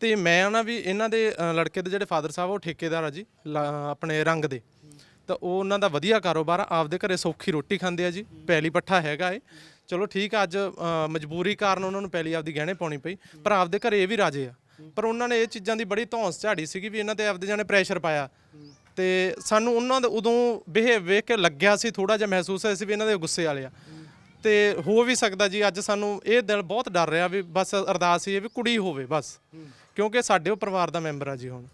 ਤੇ ਮੈਂ ਨਾ ਵੀ ਇਹਨਾਂ ਦੇ ਅ, ਲੜਕੇ ਦੇ ਜਿਹੜੇ ਫਾਦਰ ਸਾਹਿਬ ਆ, ਉਹ ਠੇਕੇਦਾਰ ਆ ਜੀ ਲ- ਆਪਣੇ ਰੰਗ ਦੇ। ਤਾਂ ਉਹ ਉਹਨਾਂ ਦਾ ਵਧੀਆ ਕਾਰੋਬਾਰ ਆ, ਆਪਦੇ ਘਰੇ ਸੌਖੀ ਰੋਟੀ ਖਾਂਦੇ ਆ ਜੀ ਪੈਲੀ ਪੱਠਾ ਹੈਗਾ ਏ। ਚਲੋ ਠੀਕ ਆ ਅੱਜ ਅ, ਮਜਬੂਰੀ ਕਾਰਨ ਉਹਨਾਂ ਨੂੰ ਪੈਲੀ ਆਪਦੀ ਗਹਿਣੇ ਪਾਉਣੀ ਪਈ ਪਰ ਆਪਦੇ ਘਰੇ ਇਹ ਵੀ ਰਾਜੇ ਆ। ਪਰ ਉਹਨਾਂ ਨੇ ਇਹ ਚੀਜ਼ਾਂ ਦੀ ਬੜੀ ਧੌਂਸ ਝਾੜੀ ਸੀਗੀ ਵੀ ਇਹਨਾਂ ਤੇ ਆਪਦੇ ਜਾਣੇ ਪ੍ਰੈਸ਼ਰ ਪਾਇਆ। ਤੇ ਸਾਨੂੰ ਉਹਨਾਂ ਦਾ ਉਦੋਂ ਬਿਹੇਵ ਵੇਖ ਕੇ ਲੱਗਿਆ ਸੀ ਥੋੜਾ ਜਿਹਾ ਮਹਿਸੂਸ ਹੋਇਆ ਸੀ ਵੀ ਇਹਨਾਂ ਦੇ ਗੁੱਸੇ ਵਾਲੇ ਆ। ਤੇ ਹੋ ਵੀ ਸਕਦਾ ਜੀ ਅੱਜ ਸਾਨੂੰ ਇਹ ਦਿਲ ਬਹੁਤ ਡਰ ਰਿਹਾ ਵੀ ਬਸ ਅਰਦਾਸ ਹੀ ਹੈ ਵੀ ਕੁੜੀ ਹੋਵੇ ਬਸ। ਕਿਉਂਕਿ ਸਾਡੇ ਉਹ ਪਰਿਵਾਰ ਦਾ ਮੈਂਬਰ ਆ ਜੀ ਹੁਣ।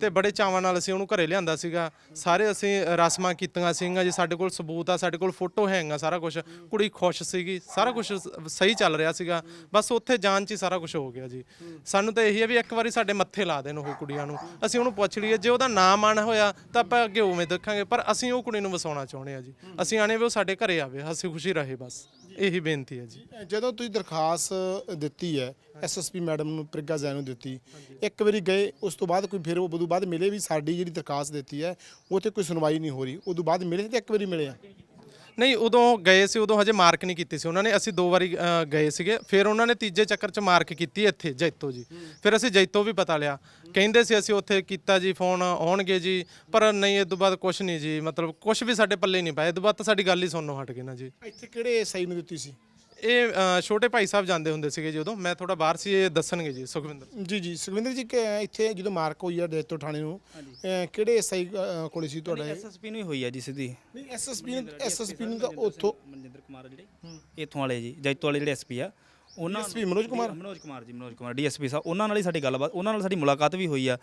ਤੇ ਬੜੇ ਚਾਵਾਂ ਨਾਲ ਅਸੀਂ ਉਹਨੂੰ ਘਰੇ ਲਿਆਂਦਾ ਸੀਗਾ। ਸਾਰੇ ਅਸੀਂ ਰਸਮਾਂ ਕੀਤੀਆਂ ਸੀਗੀਆਂ ਜੀ। ਸਾਡੇ ਕੋਲ ਸਬੂਤ ਆ, ਸਾਡੇ ਕੋਲ ਫੋਟੋ ਹੈਗਾ ਸਾਰਾ ਕੁਝ ਕੁੜੀ ਖੁਸ਼ ਸੀਗੀ, ਸਾਰਾ ਕੁਝ ਸਹੀ ਚੱਲ ਰਿਹਾ ਸੀਗਾ। ਬਸ ਉੱਥੇ ਜਾਣ 'ਚ ਹੀ ਸਾਰਾ ਕੁਝ ਹੋ ਗਿਆ ਜੀ। ਸਾਨੂੰ ਤਾਂ ਇਹੀ ਹੈ ਵੀ ਇੱਕ ਵਾਰੀ ਸਾਡੇ ਮੱਥੇ ਲਾ ਦੇਣ ਉਹ ਕੁੜੀਆਂ ਨੂੰ। ਅਸੀਂ ਉਹਨੂੰ ਪੁੱਛ ਲਈਏ, ਜੇ ਉਹਦਾ ਨਾਮ ਮਨ ਹੋਇਆ ਤਾਂ ਆਪਾਂ ਅੱਗੇ ਉਵੇਂ ਦੇਖਾਂਗੇ। ਪਰ ਅਸੀਂ ਉਹ ਕੁੜੀ ਨੂੰ ਵਸਾਉਣਾ ਚਾਹੁੰਦੇ ਆ ਜੀ। ਅਸੀਂ ਆਣੇ ਵੀ ਉਹ ਸਾਡੇ ਘਰੇ ਆਵੇ, ਹਸੀ ਖੁਸ਼ੀ ਰਹੇ ਬਸ। ਇਹੀ ਬੇਨਤੀ ਹੈ ਜੀ। ਜਦੋਂ ਤੁਸੀਂ ਦਰਖਾਸਤ ਦਿੱਤੀ ਹੈ ਐਸਐਸਪੀ ਮੈਡਮ ਨੂੰ ਪ੍ਰਿਗਾ ਜ਼ੈਨ ਨੂੰ ਦਿੱਤੀ, ਇੱਕ ਵਾਰੀ ਗਏ, ਉਸ ਤੋਂ ਬਾਅਦ ਕੋਈ ਫਿਰ ਉਹ, ਉਦੋਂ ਬਾਅਦ ਮਿਲੇ ਵੀ ਸਾਡੀ ਜਿਹੜੀ ਦਰਖਾਸਤ ਦਿੱਤੀ ਹੈ ਉਹ ਤੇ ਕੋਈ ਸੁਣਵਾਈ ਨਹੀਂ ਹੋ ਰਹੀ। ਉਦੋਂ ਬਾਅਦ ਮਿਲੇ ਤੇ ਇੱਕ ਵਾਰੀ ਮਿਲੇ ਆ। ਨਹੀਂ ਉਦੋਂ ਗਏ ਸੀ ਉਦੋਂ ਹਜੇ ਮਾਰਕ ਨਹੀਂ ਕੀਤੀ ਸੀ। ਉਹਨਾਂ ਨੇ ਅਸੀਂ ਦੋ ਵਾਰੀ ਅ, ਗਏ ਸੀਗੇ। ਫਿਰ ਉਹਨਾਂ ਨੇ ਤੀਜੇ ਚੱਕਰ 'ਚ ਮਾਰਕ ਕੀਤੀ ਇੱਥੇ ਜੈਤੋ ਜੀ। ਫਿਰ ਅਸੀਂ ਜੈਤੋ ਵੀ ਪਤਾ ਲਿਆ। ਕਹਿੰਦੇ ਸੀ ਅਸੀਂ ਉੱਥੇ ਕੀਤਾ ਜੀ ਫੋਨ ਆਉਣਗੇ ਜੀ ਪਰ ਨਹੀਂ ਇਹ ਤੋਂ ਬਾਅਦ ਕੁਝ ਨਹੀਂ ਜੀ। ਮਤਲਬ ਕੁਝ ਵੀ ਸਾਡੇ ਪੱਲੇ ਨਹੀਂ ਪਾਇਆ। ਇਹ ਤੋਂ ਬਾਅਦ ਤਾਂ ਸਾਡੀ ਗੱਲ ਹੀ ਸੁਣਨੋਂ ਹਟ ਗਈ ਨਾ ਜੀ। ਇੱਥੇ ਕਿਹੜੇ ਸਹੀ ਨੂੰ ਦਿੱਤੀ ਸੀ? ਇਹ ਅ, ਛੋਟੇ ਭਾਈ ਸਾਹਿਬ ਜਾਂਦੇ ਹੁੰਦੇ ਸੀਗੇ ਜੀ ਉਦੋਂ। ਮੈਂ ਥੋੜਾ ਬਾਹਰ ਸੀ ਇਹ ਦੱਸਣਗੇ ਜੀ ਸੁਖਵਿੰਦਰ। ਜੀ ਜੀ ਸੁਖਵਿੰਦਰ ਜੀ ਕਿ ਇੱਥੇ ਜਦੋਂ ਮਾਰਕ ਹੋਈ ਆ ਡੇਤੋ ਥਾਣੇ ਨੂੰ ਅਹ ਕਿਹੜੇ ਸਹੀ ਕੋਲੇ ਸੀ ਤੁਹਾਡਾ ਇਹ? ਐਸਐਸਪੀ ਨੂੰ ਹੀ ਹੋਈ ਆ ਜੀ ਸਿੱਧੀ। ਨਹੀਂ ਐਸਐਸਪੀ ਨੂੰ ਐਸਐਸਪੀ ਨੂੰ ਤਾਂ ਉੱਥੋਂ ਮਨਜਿੰਦਰ ਕੁਮਾਰ ਜਿਹੜੇ। ਇੱਥੋਂ ਵਾਲੇ ਜੀ ਜੈਤੋ ਵਾਲੇ ਜਿਹੜੇ ਐਸਪੀ ਆ। ਉਹਨਾਂ DSP ਮਨੋਜ ਕੁਮਾਰ? ਮਨੋਜ ਕੁਮਾਰ ਜੀ ਮਨੋਜ ਕੁਮਾਰ ਡੀਐਸਪੀ ਸਾਹਿਬ ਉਹਨਾਂ ਨਾਲ ਹੀ ਸਾਡੀ ਗੱਲਬਾਤ ਉਹਨਾਂ ਨਾਲ ਸਾਡੀ ਮੁਲਾਕਾਤ ਵੀ ਹੋਈ ਆ।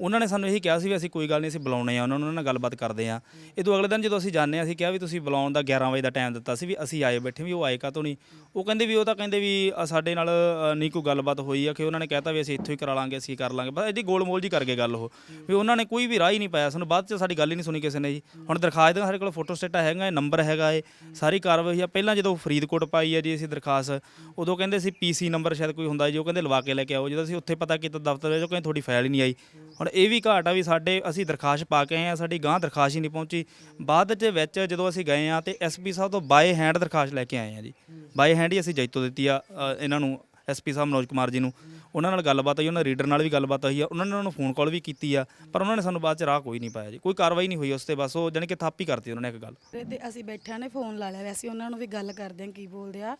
ਉਹਨਾਂ ਨੇ ਸਾਨੂੰ ਇਹੀ ਕਿਹਾ ਸੀ ਵੀ ਅਸੀਂ ਕੋਈ ਗੱਲ ਨਹੀਂ ਅਸੀਂ ਬੁਲਾਉਣੇ ਆ ਉਹਨਾਂ ਨੂੰ ਉਹਨਾਂ ਨਾਲ ਗੱਲਬਾਤ ਕਰਦੇ ਆ। ਇਹ ਤੋਂ ਅਗਲੇ ਦਿਨ ਜਦੋਂ ਅਸੀਂ ਜਾਂਦੇ ਆ ਅਸੀਂ ਕਿਹਾ ਵੀ ਤੁਸੀਂ ਬੁਲਾਉਣ ਦਾ 11 ਵਜੇ ਦਾ ਟਾਈਮ ਦਿੱਤਾ ਸੀ ਵੀ ਅਸੀਂ ਆਏ ਬੈਠੇ ਵੀ ਉਹ ਆਏ ਕਾਤੋਂ ਨਹੀਂ। ਉਹ ਕਹਿੰਦੇ ਵੀ ਉਹ ਤਾਂ ਕਹਿੰਦੇ ਵੀ ਅ, ਸਾਡੇ ਨਾਲ ਅ, ਨਹੀਂ ਕੋਈ ਗੱਲਬਾਤ ਹੋਈ ਆ ਕਿ ਉਹਨਾਂ ਨੇ ਕਹਿਤਾ ਵੀ ਅਸੀਂ ਇੱਥੋਂ ਹੀ ਕਰਾ ਲਾਂਗੇ ਅਸੀਂ ਕਰ ਲਾਂਗੇ। ਬਸ ਐਡੀ ਗੋਲਮੋਲ ਜੀ ਕਰ ਗਏ ਗੱਲ ਉਹ। ਵੀ ਉਹਨਾਂ ਨੇ ਕੋਈ ਵੀ ਰਾਹ ਹੀ ਨਹੀਂ ਪਾਇਆ ਸਾਨੂੰ ਬਾਅਦ ਚ ਸਾਡੀ ਗੱਲ ਹੀ ਨਹੀਂ ਸੁਣੀ ਕਿਸੇ ਨੇ ਜੀ। ਹੁਣ ਦਰਖਾਸਤ ਦਾ ਸਾਡੇ ਕੋਲ ਫੋਟੋ ਸਟੇਟਾ ਹੈਗਾ ਇਹ ਨੰਬਰ ਹੈਗਾ ਏ ਸਾਰੀ ਕਾਰਵਾਈ ਆ। ਪਹਿਲਾਂ ਜਦੋਂ ਫਰੀਦਕੋਟ ਪਾਈ ਆ ਜੀ ਅਸੀਂ ਦਰਖਾਸਤ ਉਦੋਂ ਕਹਿੰਦੇ ਸੀ ਪੀਸੀ ਨੰਬਰ ਸ਼ਾਇਦ ਕੋਈ ਹੁੰਦਾ ਜੀ ਉਹ ਕਹਿੰਦੇ ਲਵਾ ਕੇ ਲੈ ਕੇ ਆਓ। ਜਦੋਂ ਅਸੀਂ ਉੱਥੇ ਪਤਾ ਕੀਤਾ ਦਫ਼ਤਰ ਵਿੱਚ ਉਹ ਕਹਿੰਦੇ ਤੁਹਾਡੀ ਫਾਈਲ ਹੀ ਨਹੀਂ ਆਈ। ਹੁਣ ਇਹ ਵੀ ਘਾਟ ਆ ਵੀ ਸਾਡੇ ਅਸੀਂ ਦਰਖਾਸਤ ਪਾ ਕੇ ਆਏ ਆ ਸਾਡੀ ਗਾਂ ਦਰਖਾਸਤ ਹੀ ਨਹੀਂ ਪਹੁੰਚੀ। ਬਾਅਦ ਚ ਵਿੱਚ ਜਦੋਂ ਅਸੀਂ ਗਏ ਆ ਤੇ ਐਸਪੀ ਸਾਹਿਬ ਤੋਂ ਬਾਏ ਹੈਂਡ ਦਰਖਾਸਤ ਲੈ ਕੇ ਆਏ ਆ ਜੀ। ਬਾਏ ਹੈਂਡ ਹੀ ਅਸੀਂ ਜੈਤੋ ਦਿੱਤੀ ਆ ਅ, ਇਹਨਾਂ ਨੂੰ ਐਸਪੀ ਸਾਹਿਬ ਮਨੋਜ ਕੁਮਾਰ ਜੀ ਨੂੰ। ਉਹਨਾਂ ਨਾਲ ਗੱਲਬਾਤ ਹੋਈ, ਉਹਨਾਂ ਰੀਡਰ ਨਾਲ ਵੀ ਗੱਲਬਾਤ ਹੋਈ ਆ, ਉਹਨਾਂ ਨੇ ਉਹਨਾਂ ਨੂੰ ਫੋਨ ਕਾਲ ਵੀ ਕੀਤੀ ਆ, ਪਰ ਉਹਨਾਂ ਨੇ ਸਾਨੂੰ ਬਾਅਦ ਚ ਰਾਹ ਕੋਈ ਨਹੀਂ ਪਾਇਆ ਜੀ, ਕੋਈ ਕਾਰਵਾਈ ਨਹੀਂ ਹੋਈ ਉਸ ਤੇ, ਬਸ ਉਹ ਜਾਣੀ ਕਿ ਥਾਪੀ ਕਰਤੀ ਉਹਨਾਂ ਨੇ ਇੱਕ ਗੱਲ। ਤੇ ਅਸੀਂ ਬੈਠਿਆਂ ਨੇ ਫੋਨ ਲਾ ਲਿਆ, ਵੈਸੇ ਉਹਨਾਂ ਨੂੰ ਵੀ ਗੱਲ ਕਰਦੇ ਆ ਕੀ ਬੋਲਦੇ ਆ,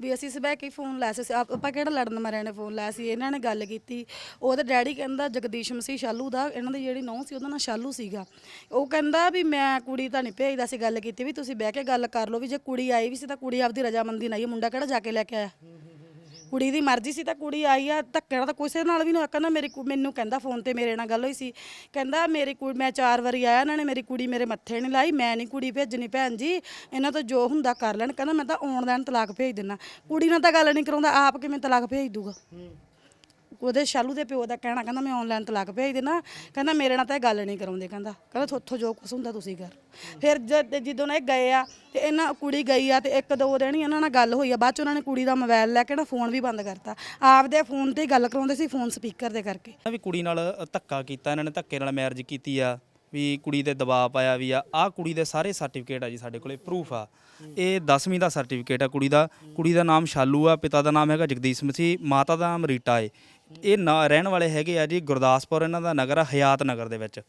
ਵੀ ਅਸੀਂ ਸਵੇਰ ਕੇ ਫੋਨ ਲਾਇਆ ਸੀ ਆਪਾਂ ਕਿਹੜਾ ਲੜਨ ਮਾਰਿਆ ਨੇ ਫੋਨ ਲਾਇਆ ਸੀ, ਇਹਨਾਂ ਨੇ ਗੱਲ ਕੀਤੀ ਉਹਦਾ ਡੈਡੀ ਕਹਿੰਦਾ ਜਗਦੀਸ਼ ਮਸੀ ਸ਼ਾਲੂ ਦਾ, ਇਹਨਾਂ ਦੀ ਜਿਹੜੀ ਨੌਂ ਸੀ, ਉਹਦਾ ਨਾਂ ਸ਼ਾਲੂ ਸੀਗਾ। ਉਹ ਕਹਿੰਦਾ ਵੀ ਮੈਂ ਕੁੜੀ ਤਾਂ ਨਹੀਂ ਭੇਜਦਾ ਸੀ ਗੱਲ ਕੀਤੀ, ਵੀ ਤੁਸੀਂ ਬਹਿ ਕੇ ਗੱਲ ਕਰ ਲਓ, ਵੀ ਜੇ ਕੁੜੀ ਆਈ ਵੀ ਸੀ ਤਾਂ ਕੁੜੀ ਆਪਦੀ ਰਜਾਮੰਦੀ ਨਹੀਂ, ਮੁੰਡਾ ਕਿਹੜਾ ਜਾ ਕੇ ਲੈ ਕੇ ਆਇਆ? ਕੁੜੀ ਦੀ ਮਰਜ਼ੀ ਸੀ ਤਾਂ ਕੁੜੀ ਆਈ ਆ, ਧੱਕੇ ਨਾਲ ਤਾਂ ਕਿਸੇ ਨਾਲ ਵੀ ਨਾ ਕਹਿੰਦਾ ਮੇਰੀ ਕੁ- ਮੈਨੂੰ ਕਹਿੰਦਾ ਫੋਨ ਤੇ ਮੇਰੇ ਨਾਲ ਗੱਲ ਹੋਈ ਸੀ। ਕਹਿੰਦਾ ਮੇਰੀ ਕੁੜੀ ਮੈਂ ਚਾਰ ਵਾਰੀ ਆਇਆ, ਇਹਨਾਂ ਨੇ ਮੇਰੀ ਕੁੜੀ ਮੇਰੇ ਮੱਥੇ ਨਹੀਂ ਲਾਈ, ਮੈਂ ਨਹੀਂ ਕੁੜੀ ਭੇਜਣੀ ਭੈਣ ਜੀ, ਇਹਨਾਂ ਤੋਂ ਜੋ ਹੁੰਦਾ ਕਰ ਲੈਣ। ਕਹਿੰਦਾ ਮੈਂ ਤਾਂ ਆਨਲਾਈਨ ਤਲਾਕ ਭੇਜ ਦਿੰਦਾ ਕੁੜੀ ਨਾਲ ਤਾਂ ਗੱਲ ਨਹੀਂ ਕਰਾਉਂਦਾ, ਆਪ ਕਿਵੇਂ ਤਲਾਕ ਭੇਜ ਦੂਗਾ? ਉਹਦੇ ਸ਼ਾਲੂ ਦੇ ਪਿਓ ਦਾ ਕਹਿਣਾ, ਕਹਿੰਦਾ ਮੈਂ ਆਨਲਾਈਨ ਤਲਾਕ ਭੇਜ ਦੇਣਾ। ਕਹਿੰਦਾ ਮੇਰੇ ਨਾਲ ਤਾਂ ਇਹ ਗੱਲ ਨਹੀਂ ਕਰਾਉਂਦੇ, ਕਹਿੰਦਾ। ਕਹਿੰਦਾ ਥੋਥੋਂ ਜੋ ਕੁਛ ਹੁੰਦਾ ਤੁਸੀਂ ਕਰ। ਫਿਰ ਜਦ ਜਦੋਂ ਇਹ ਗਏ ਆ, ਤੇ ਇਹਨਾਂ ਕੁੜੀ ਗਈ ਆ ਤੇ ਇੱਕ ਦੋ ਦਿਨ ਹੀ ਇਹਨਾਂ ਨਾਲ ਗੱਲ ਹੋਈ ਆ। ਬਾਅਦ ਚ ਉਹਨਾਂ ਨੇ ਕੁੜੀ ਦਾ ਮੋਬਾਈਲ ਲੈ ਕੇ ਨਾ ਫੋਨ ਵੀ ਬੰਦ ਕਰਤਾ। ਆਪਦੇ ਫੋਨ ਤੇ ਹੀ ਗੱਲ ਕਰਾਉਂਦੇ ਸੀ ਫੋਨ ਸਪੀਕਰ ਦੇ ਕਰਕੇ। ਵੀ ਕੁੜੀ ਨਾਲ ਧੱਕਾ ਕੀਤਾ, ਇਹਨਾਂ ਨੇ ਧੱਕੇ ਨਾਲ ਮੈਰਿਜ ਕੀਤੀ ਆ। ਵੀ ਕੁੜੀ ਤੇ ਦਬਾਅ ਪਾਇਆ ਵੀ ਆ। ਆਹ ਕੁੜੀ ਦੇ ਸਾਰੇ ਸਰਟੀਫਿਕੇਟ ਆ ਜੀ ਸਾਡੇ ਕੋਲੇ ਪ੍ਰੂਫ ਆ। ਇਹ 10ਵੀਂ ਦਾ ਸਰਟੀਫਿਕੇਟ ਆ ਕੁੜੀ ਦਾ। ਕੁੜੀ ਦਾ ਨਾਮ ਸ਼ਾਲੂ ਆ, ਪਿਤਾ ਦਾ ਨਾਮ ਹੈਗਾ ਜਗਦੀਸ਼ ਮਸੀਹ, ਮਾਤਾ ਦਾ ਨਾਮ ਰੀਟਾ ਏ। ਇਹ ਨਾ ਰਹਿਣ ਵਾਲੇ ਹੈਗੇ ਆ ਜੀ ਗੁਰਦਾਸਪੁਰ, ਇਹਨਾਂ ਦਾ ਨਗਰ ਆ ਹਯਾਤ ਨਗਰ ਦੇ ਵਿੱਚ।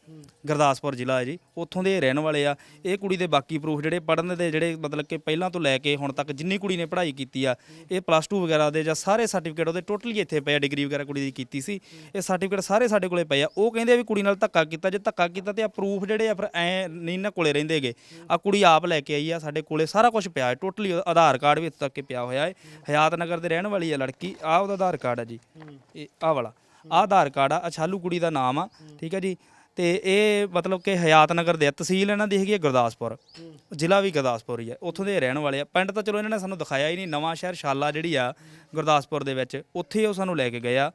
ਗੁਰਦਾਸਪੁਰ ਜ਼ਿਲ੍ਹਾ ਹੈ ਜੀ। ਉੱਥੋਂ ਦੇ ਇਹ ਰਹਿਣ ਵਾਲੇ ਆ। ਇਹ ਕੁੜੀ ਦੇ ਬਾਕੀ ਪ੍ਰੂਫ ਜਿਹੜੇ ਪੜਨ ਦੇ, ਜਿਹੜੇ ਮਤਲਬ ਕਿ ਪਹਿਲਾਂ ਤੋਂ ਲੈ ਕੇ ਹੁਣ ਤੱਕ ਜਿੰਨੀ ਕੁੜੀ ਨੇ ਪੜ੍ਹਾਈ ਕੀਤੀ ਆ, ਇਹ ਪਲੱਸ 2 ਵਗੈਰਾ ਦੇ ਜਾਂ ਸਾਰੇ ਸਰਟੀਫਿਕੇਟ ਉਹਦੇ ਟੋਟਲੀ ਇੱਥੇ ਪਏ ਆ ਡਿਗਰੀ ਵਗੈਰਾ ਕੁੜੀ ਦੀ ਕੀਤੀ ਸੀ। ਇਹ ਸਰਟੀਫਿਕੇਟ ਸਾਰੇ ਸਾਡੇ ਕੋਲੇ ਪਏ ਆ। ਉਹ ਕਹਿੰਦੇ ਆ ਵੀ ਕੁੜੀ ਨਾਲ ਧੱਕਾ ਕੀਤਾ, ਜੇ ਧੱਕਾ ਕੀਤਾ ਤੇ ਆ ਪ੍ਰੂਫ ਜਿਹੜੇ ਆ ਫਿਰ ਐ ਨਹੀਂ ਨਾ ਕੋਲੇ ਰਹਿੰਦੇਗੇ ਆ ਕੁੜੀ ਆਪ ਲੈ ਕੇ ਆਈ ਆ, ਸਾਡੇ ਕੋਲੇ ਸਾਰਾ ਕੁਝ ਪਿਆ ਹੈ। ਟੋਟਲੀ ਆਧਾਰ ਕਾਰਡ ਵੀ ਇੱਥੇ ਤੱਕ ਕਿ ਪਿਆ ਹੋਇਆ ਹੈ। ਹਯਾਤ ਨਗਰ ਦੇ ਰਹਿਣ ਵਾਲੀ ਆ ਲੜਕੀ ਆ ਉਹਦਾ ਆਧਾਰ ਕਾਰਡ ਆ ਜੀ। ਇਹ ਆਹ ਵਾਲਾ। ਆਹ ਆਧਾਰ ਕਾਰਡ ਆ ਅਛਾਲੂ ਕੁੜੀ ਦਾ ਨਾਮ ਆ ਠੀਕ ਹੈ ਜੀ। ਤੇ ਇਹ ਮਤਲਬ ਕਿ ਹਯਾਤ ਨਗਰ ਦੇ ਆ, ਤਹਿਸੀਲ ਇਹਨਾਂ ਦੀ ਹੈਗੀ ਹੈ ਗੁਰਦਾਸਪੁਰ। ਜ਼ਿਲ੍ਹਾ ਵੀ ਗੁਰਦਾਸਪੁਰ ਹੀ ਹੈ ਉੱਥੋਂ ਦੇ ਰਹਿਣ ਵਾਲੇ ਆ। ਪਿੰਡ ਤਾਂ ਚਲੋ ਇਹਨਾਂ ਨੇ ਸਾਨੂੰ ਦਿਖਾਇਆ ਹੀ ਨਹੀਂ ਨਵਾਂ ਸ਼ਹਿਰ ਸ਼ਾਲਾ ਜਿਹੜੀ ਆ ਗੁਰਦਾਸਪੁਰ ਦੇ ਵਿੱਚ ਉੱਥੇ ਉਹ ਸਾਨੂੰ ਲੈ ਕੇ ਗਏ ਆ।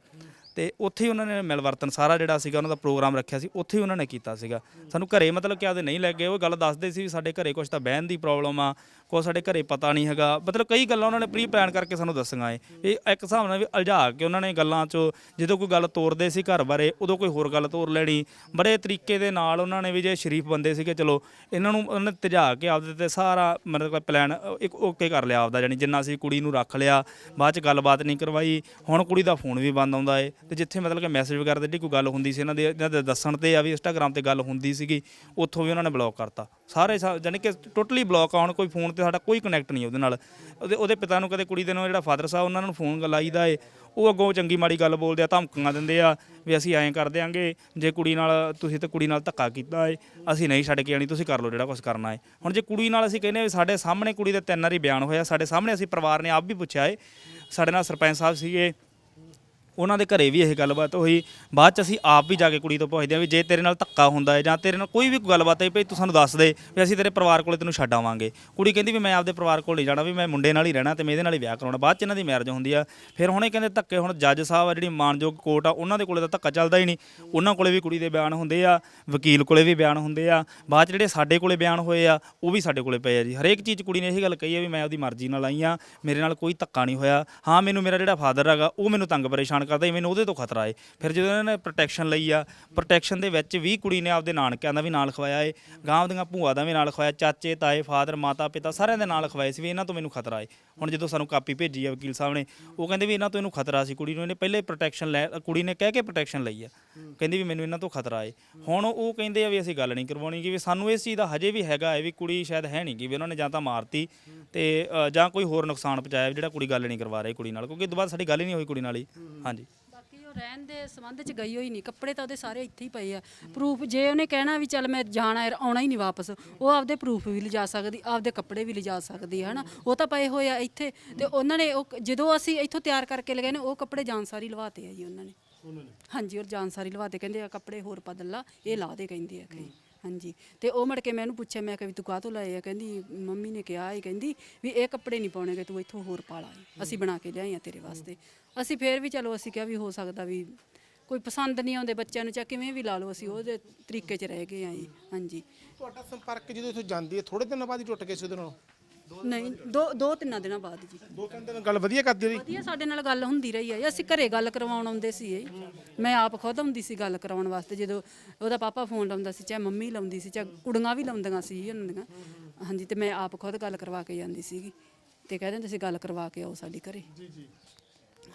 ਤੇ ਉੱਥੇ ਹੀ ਉਹਨਾਂ ਨੇ ਮਿਲਵਰਤਨ ਸਾਰਾ ਜਿਹੜਾ ਸੀਗਾ ਉਹਨਾਂ ਦਾ ਪ੍ਰੋਗਰਾਮ ਰੱਖਿਆ ਸੀ, ਉੱਥੇ ਹੀ ਉਹਨਾਂ ਨੇ ਕੀਤਾ ਸੀਗਾ। ਸਾਨੂੰ ਘਰੇ ਮਤਲਬ ਕਿ ਆਦੇ ਨਹੀਂ ਲੈ ਗਏ, ਉਹ ਗੱਲ ਦੱਸਦੇ ਸੀ ਵੀ ਸਾਡੇ ਘਰੇ ਕੁਝ ਤਾਂ ਬਹਿਣ ਦੀ ਪ੍ਰੋਬਲਮ ਆ, ਕੁਛ ਸਾਡੇ ਘਰੇ ਪਤਾ ਨਹੀਂ ਹੈਗਾ। ਮਤਲਬ ਕਈ ਗੱਲਾਂ ਉਹਨਾਂ ਨੇ ਪ੍ਰੀ ਪਲਾਨ ਕਰਕੇ ਸਾਨੂੰ ਦੱਸੀਆਂ ਏ। ਇਹ ਇੱਕ ਹਿਸਾਬ ਨਾਲ ਵੀ ਉਲਝਾ ਕੇ ਉਹਨਾਂ ਨੇ ਗੱਲਾਂ 'ਚੋਂ ਜਦੋਂ ਕੋਈ ਗੱਲ ਤੋਰਦੇ ਸੀ ਘਰ ਬਾਰੇ, ਉਦੋਂ ਕੋਈ ਹੋਰ ਗੱਲ ਤੋਰ ਲੈਣੀ। ਬੜੇ ਤਰੀਕੇ ਦੇ ਨਾਲ ਉਹਨਾਂ ਨੇ ਵੀ ਜੇ ਸ਼ਰੀਫ ਬੰਦੇ ਸੀਗੇ, ਚਲੋ ਇਹਨਾਂ ਨੂੰ ਉਹਨਾਂ ਨੇ ਤਜਾ ਕੇ ਆਪਦੇ ਤੇ ਸਾਰਾ ਮਤਲਬ ਪਲਾਨ ਇੱਕ ਓਕੇ ਕਰ ਲਿਆ ਆਪਦਾ ਜਾਨੀ ਜਿੰਨਾ ਸੀ ਕੁੜੀ ਨੂੰ ਰੱਖ ਲਿਆ, ਬਾਅਦ ਚ ਗੱਲਬਾਤ ਨਹੀਂ ਕਰਵਾਈ, ਹੁਣ ਕੁੜੀ ਦਾ ਫੋਨ ਵੀ ਬੰਦ ਆਉਂਦਾ ਏ। ਤੇ ਜਿੱਥੇ ਮਤਲਬ ਕਿ ਮੈਸੇਜ ਵਗੈਰਾ ਤੇ ਜਿਹੜੀ ਕੋਈ ਗੱਲ ਹੁੰਦੀ ਸੀ, ਇਹਨਾਂ ਦੇ ਇਹਨਾਂ ਦੇ ਦੱਸਣ ਤੇ ਆ ਵੀ ਇੰਸਟਾਗ੍ਰam ਤੇ ਗੱਲ ਹੁੰਦੀ ਸੀਗੀ, ਉੱਥੋਂ ਵੀ ਉਹਨਾਂ ਨੇ ਬਲੌਕ ਕਰਤਾ। ਸਾਰੇ ਸਾ- ਜਾਣੀ ਕਿ ਟੋਟਲੀ ਬਲੌਕ ਆਉਣ, ਕੋਈ ਫੋਨ ਤੇ ਸਾਡਾ ਕੋਈ ਕਨੈਕਟ ਨਹੀਂ ਉਹਦੇ ਨਾਲ। ਉਹਦੇ ਉਹਦੇ ਪਿਤਾ ਨੂੰ ਕਦੇ ਕੁੜੀ ਦੇ ਨੂੰ ਜਿਹੜਾ ਫਾਦਰ ਸਾਹਿਬ, ਉਹਨਾਂ ਨੂੰ ਫੋਨ ਲਾਈਦਾ ਏ। ਉਹ ਅੱਗੋਂ ਚੰਗੀ ਮਾੜੀ ਗੱਲ ਬੋਲਦੇ ਆ, ਧਮਕੀਆਂ ਦਿੰਦੇ ਆ ਵੀ ਅਸੀਂ ਐਂ ਕਰ ਦਿਆਂਗੇ, ਜੇ ਕੁੜੀ ਨਾਲ, ਤੁਸੀਂ ਤੇ ਕੁੜੀ ਨਾਲ ਧੱਕਾ ਕੀਤਾ ਏ, ਅਸੀਂ ਨਹੀਂ ਛੱਡ ਕੇ ਆਣੀ ਤੁਸੀਂ ਕਰ ਲਓ ਜਿਹੜਾ ਕੁਝ ਕਰਨਾ ਏ। ਹੁਣ ਜੇ ਕੁੜੀ ਨਾਲ ਅਸੀਂ ਕਹਿੰਦੇ ਆ ਵੀ ਸਾਡੇ ਸਾਹਮਣੇ ਕੁੜੀ ਦੇ ਤਿੰਨ ਵਾਰੀ ਬਿਆਨ ਹੋਇਆ, ਸਾਡੇ ਸਾਹਮਣੇ ਅਸੀਂ ਪਰਿਵਾਰ ਨੇ ਆਪ ਵੀ ਪੁੱਛਿਆ ਏ, ਸਾਡੇ ਨਾਲ ਸਰਪੰਚ ਸਾਹਿਬ ਸੀਗੇ ਉਹਨਾਂ ਦੇ ਘਰੇ ਵੀ ਇਹ ਗੱਲਬਾਤ ਹੋਈ। ਬਾਅਦ ਚ ਅਸੀਂ ਆਪ ਵੀ ਜਾ ਕੇ ਕੁੜੀ ਤੋਂ ਪੁੱਛਦੇ ਆ ਵੀ ਜੇ ਤੇਰੇ ਨਾਲ ਧੱਕਾ ਹੁੰਦਾ ਹੈ ਜਾਂ ਤੇਰੇ ਨਾਲ ਕੋਈ ਵੀ ਗੱਲਬਾਤ ਹੈ, ਭਈ ਤੂੰ ਸਾਨੂੰ ਦੱਸ ਦੇ ਵੀ ਅਸੀਂ ਤੇਰੇ ਪਰਿਵਾਰ ਕੋਲੇ ਤੈਨੂੰ ਛੱਡ ਆਵਾਂਗੇ। ਕੁੜੀ ਕਹਿੰਦੀ ਵੀ ਮੈਂ ਆਪਦੇ ਪਰਿਵਾਰ ਕੋਲ ਨਹੀਂ ਜਾਣਾ, ਵੀ ਮੈਂ ਮੁੰਡੇ ਨਾਲ ਹੀ ਰਹਿਣਾ ਤੇ ਮੈਂ ਇਹਦੇ ਨਾਲ ਹੀ ਵਿਆਹ ਕਰਾਉਣਾ। ਬਾਅਦ ਚ ਇਹਨਾਂ ਦੀ ਮੈਰਿਜ ਹੁੰਦੀ ਆ। ਫਿਰ ਹੁਣ ਇਹ ਕਹਿੰਦੇ ਧੱਕੇ, ਹੁਣ ਜੱਜ ਸਾਹਿਬ ਆ ਜਿਹੜੀ ਮਾਨਯੋਗ ਕੋਰਟ ਆ, ਉਹਨਾਂ ਦੇ ਕੋਲੇ ਤਾਂ ਧੱਕਾ ਚੱਲਦਾ ਹੀ ਨਹੀਂ। ਉਹਨਾਂ ਕੋਲੇ ਵੀ ਕੁੜੀ ਦੇ ਬਿਆਨ ਹੁੰਦੇ ਆ, ਵਕੀਲ ਕੋਲੇ ਵੀ ਬਿਆਨ ਹੁੰਦੇ ਆ। ਬਾਅਦ ਚ ਜਿਹੜੇ ਸਾਡੇ ਕੋਲੇ ਬਿਆਨ ਹੋਏ ਆ, ਉਹ ਵੀ ਸਾਡੇ ਕੋਲੇ ਪਏ ਆ ਜੀ। ਹਰੇਕ ਚੀਜ਼ ਕੁੜੀ ਨੇ ਇਹ ਗੱਲ ਕਹੀ ਆ ਵੀ ਮੈਂ ਉਹਦੀ ਮਰਜ਼ੀ ਨਾਲ ਆਈ ਆ, ਮੇਰੇ ਨਾਲ ਕੋਈ ਧੱਕਾ ਨਹੀਂ ਹੋਇਆ। ਹਾਂ, ਮੈਨੂੰ ਮੇਰਾ ਜਿਹੜਾ ਫਾਦਰ ਹੈਗਾ, ਉਹ ਮੈਨੂੰ ਤੰਗ ਪਰੇਸ਼ਾਨ ਕਰਦਾ ਸੀ, ਮੈਨੂੰ ਉਹਦੇ ਤੋਂ ਖਤਰਾ ਏ। ਫਿਰ ਜਦੋਂ ਇਹਨਾਂ ਨੇ ਪ੍ਰੋਟੈਕਸ਼ਨ ਲਈ ਆ ਪ੍ਰੋਟੈਕਸ਼ਨ ਦੇ ਵਿੱਚ ਵੀ ਕੁੜੀ ਨੇ ਆਪਦੇ ਨਾਨਕਿਆਂ ਦਾ ਵੀ ਨਾਲ ਖਵਾਇਆ ਏ। ਗਾਂਵ ਦੀਆਂ ਭੂਆ ਦਾ ਵੀ ਨਾਲ ਖਵਾਇਆ ਚਾਚੇ ਤਾਏ ਫਾਦਰ ਮਾਤਾ ਪਿਤਾ ਸਾਰਿਆਂ ਦੇ ਨਾਲ ਖਵਾਏ ਸੀ ਵੀ ਇਹਨਾਂ ਤੋਂ ਮੈਨੂੰ ਖਤਰਾ ਏ। ਹੁਣ ਜਦੋਂ ਸਾਨੂੰ ਕਾਪੀ ਭੇਜੀ ਆ ਵਕੀਲ ਸਾਹਿਬ ਨੇ ਉਹ ਕਹਿੰਦੇ ਵੀ ਇਹਨਾਂ ਤੋਂ ਇਹਨੂੰ ਖਤਰਾ ਸੀ। ਕੁੜੀ ਨੂੰ ਇਹਨੇ ਪਹਿਲੇ ਪ੍ਰੋਟੈਕਸ਼ਨ ਲੈ ਕੁੜੀ ਨੇ ਕਹਿ ਕੇ ਪ੍ਰੋਟੈਕਸ਼ਨ ਲਈ ਆ। ਕਹਿੰਦੀ ਵੀ ਮੈਨੂੰ ਇਹਨਾਂ ਤੋਂ ਖਤਰਾ ਏ। ਹੁਣ ਉਹ ਕਹਿੰਦੇ ਆ ਵੀ ਅਸੀਂ ਗੱਲ ਨਹੀਂ ਕਰਵਾਉਣੀ ਕਿ ਵੀ ਸਾਨੂੰ ਇਸ ਚੀਜ਼ ਦਾ ਹਜੇ ਵੀ ਹੈਗਾ ਹੈ ਵੀ ਕੁੜੀ ਸ਼ਾਇਦ ਹੈ ਨਹੀਂ ਕਿ ਵੀ ਉਹਨਾਂ ਨੇ ਜਾਂ ਤਾਂ ਮਾਰਤੀ ਤੇ ਜਾਂ ਕੋਈ ਹੋਰ ਨੁਕਸਾਨ ਪਹੁੰਚਾਇਆ ਜਿਹੜਾ ਕੁੜੀ ਗੱਲ ਨਹੀਂ ਕਰਵਾ ਰਹੀ ਕੁੜੀ ਨਾਲ ਕਿਉਂਕਿ ਦੁਬਾਰਾ ਸਾਡੀ ਗੱਲ ਹੀ ਨਹੀਂ ਹੋਈ ਕੁੜੀ ਨਾਲ ਹੀ। ਹਾਂਜੀ। ਬਾਕੀ ਉਹ ਰਹਿਣ ਦੇ ਸੰਬੰਧ ਚ ਗਈ ਹੋਈ ਨਹੀਂ ਕੱਪੜੇ ਤਾਂ ਉਹਦੇ ਸਾਰੇ ਇੱਥੇ ਹੀ ਪਏ ਆ। ਪ੍ਰੂਫ ਜੇ ਉਹਨੇ ਕਹਿਣਾ ਵੀ ਚੱਲ ਮੈਂ ਜਾਣਾ ਹੈ ਆਉਣਾ ਹੀ ਨਹੀਂ ਵਾਪਸ ਉਹ ਆਪਦੇ ਪ੍ਰੂਫ ਵੀ ਲਿਜਾ ਸਕਦੀ ਆਪਦੇ ਕੱਪੜੇ ਵੀ ਲਿਜਾ ਸਕਦੀ ਹੈ ਹਨਾ? ਉਹ ਤਾਂ ਪਏ ਹੋਏ ਆ ਇੱਥੇ ਤੇ ਉਹਨਾਂ ਨੇ ਉਹ ਜਦੋਂ ਅਸੀਂ ਇੱਥੋਂ ਤਿਆਰ ਕਰਕੇ ਲਗਾਏ ਨੇ ਉਹ ਕੱਪੜੇ ਜਾਨਸਾਰੀ ਲਵਾਤੇ ਆ ਜੀ ਉਹਨਾਂ ਨੇ। ਹਾਂਜੀ ਉਹ ਜਾਨਸਾਰੀ ਲਵਾਤੇ ਕਹਿੰਦੇ ਆ ਕੱਪੜੇ ਹੋਰ ਬਦਲ ਲਾ ਇਹ ਲਾ ਦੇ ਕਹਿੰਦੇ ਆ ਕਈ ਹਾਂਜੀ ਤੇ ਉਹ ਮੜ ਕੇ ਮੈਂ ਇਹਨੂੰ ਪੁੱਛਿਆ ਮੈਂ ਕਿ ਵੀ ਤੂੰ ਕਾਹਤੋਂ ਲਾਏ ਆ? ਕਹਿੰਦੀ ਮੰਮੀ ਨੇ ਕਿਹਾ ਇਹ ਕਹਿੰਦੀ ਵੀ ਇਹ ਕੱਪੜੇ ਨਹੀਂ ਪਾਉਣੇਗੇ ਤੂੰ ਇੱਥੋਂ ਹੋਰ ਪਾ ਲਾ ਈ। ਅਸੀਂ ਬਣਾ ਕੇ ਲਿਆਏ ਆ ਤੇਰੇ ਵਾਸਤੇ। ਅਸੀਂ ਫੇਰ ਵੀ ਚਲੋ ਅਸੀਂ ਕਿਹਾ ਵੀ ਹੋ ਸਕਦਾ ਵੀ ਕੋਈ ਪਸੰਦ ਨਹੀਂ ਆਉਂਦੇ ਬੱਚਿਆਂ ਨੂੰ ਚਾਹੇ ਕਿਵੇਂ ਵੀ ਲਾ ਲਓ ਅਸੀਂ ਉਹਦੇ ਤਰੀਕੇ 'ਚ ਰਹਿ ਗਏ ਆ ਜੀ ਹਾਂਜੀ। ਤੁਹਾਡਾ ਸੰਪਰਕ ਜਦੋਂ ਇੱਥੋਂ ਜਾਂਦੀ ਹੈ ਥੋੜੇ ਦਿਨਾਂ ਬਾਅਦ ਹੀ ਟੁੱਟ ਗਏ ਸੀ ਉਹਦੇ ਨਾਲ? ਨਹੀਂ ਦੋ ਦੋ ਤਿੰਨਾਂ ਦਿਨਾਂ ਬਾਅਦ ਜੀ। ਦੋ ਤਿੰਨ ਦਿਨ ਗੱਲ ਵਧੀਆ ਕਰਦੀ ਰਹੀ? ਵਧੀਆ ਸਾਡੇ ਨਾਲ ਗੱਲ ਹੁੰਦੀ ਰਹੀ ਹੈ ਅਸੀਂ ਘਰੇ ਗੱਲ ਕਰਵਾਉਣ ਆਉਂਦੇ ਸੀ ਇਹ ਮੈਂ ਆਪ ਖੁਦ ਆਉਂਦੀ ਸੀ ਗੱਲ ਕਰਾਉਣ ਵਾਸਤੇ ਜਦੋਂ ਉਹਦਾ ਪਾਪਾ ਫੋਨ ਲਾਉਂਦਾ ਸੀ ਚਾਹੇ ਮੰਮੀ ਲਾਉਂਦੀ ਸੀ ਚਾਹੇ ਕੁੜੀਆਂ ਵੀ ਲਾਉਂਦੀਆਂ ਸੀ ਉਹਨਾਂ ਦੀਆਂ। ਹਾਂਜੀ ਤੇ ਮੈਂ ਆਪ ਖੁਦ ਗੱਲ ਕਰਵਾ ਕੇ ਜਾਂਦੀ ਸੀਗੀ। ਤੇ ਕਹਿ ਦਿੰਦੇ ਸੀ ਗੱਲ ਕਰਵਾ ਕੇ ਆਓ ਸਾਡੇ ਘਰੇ।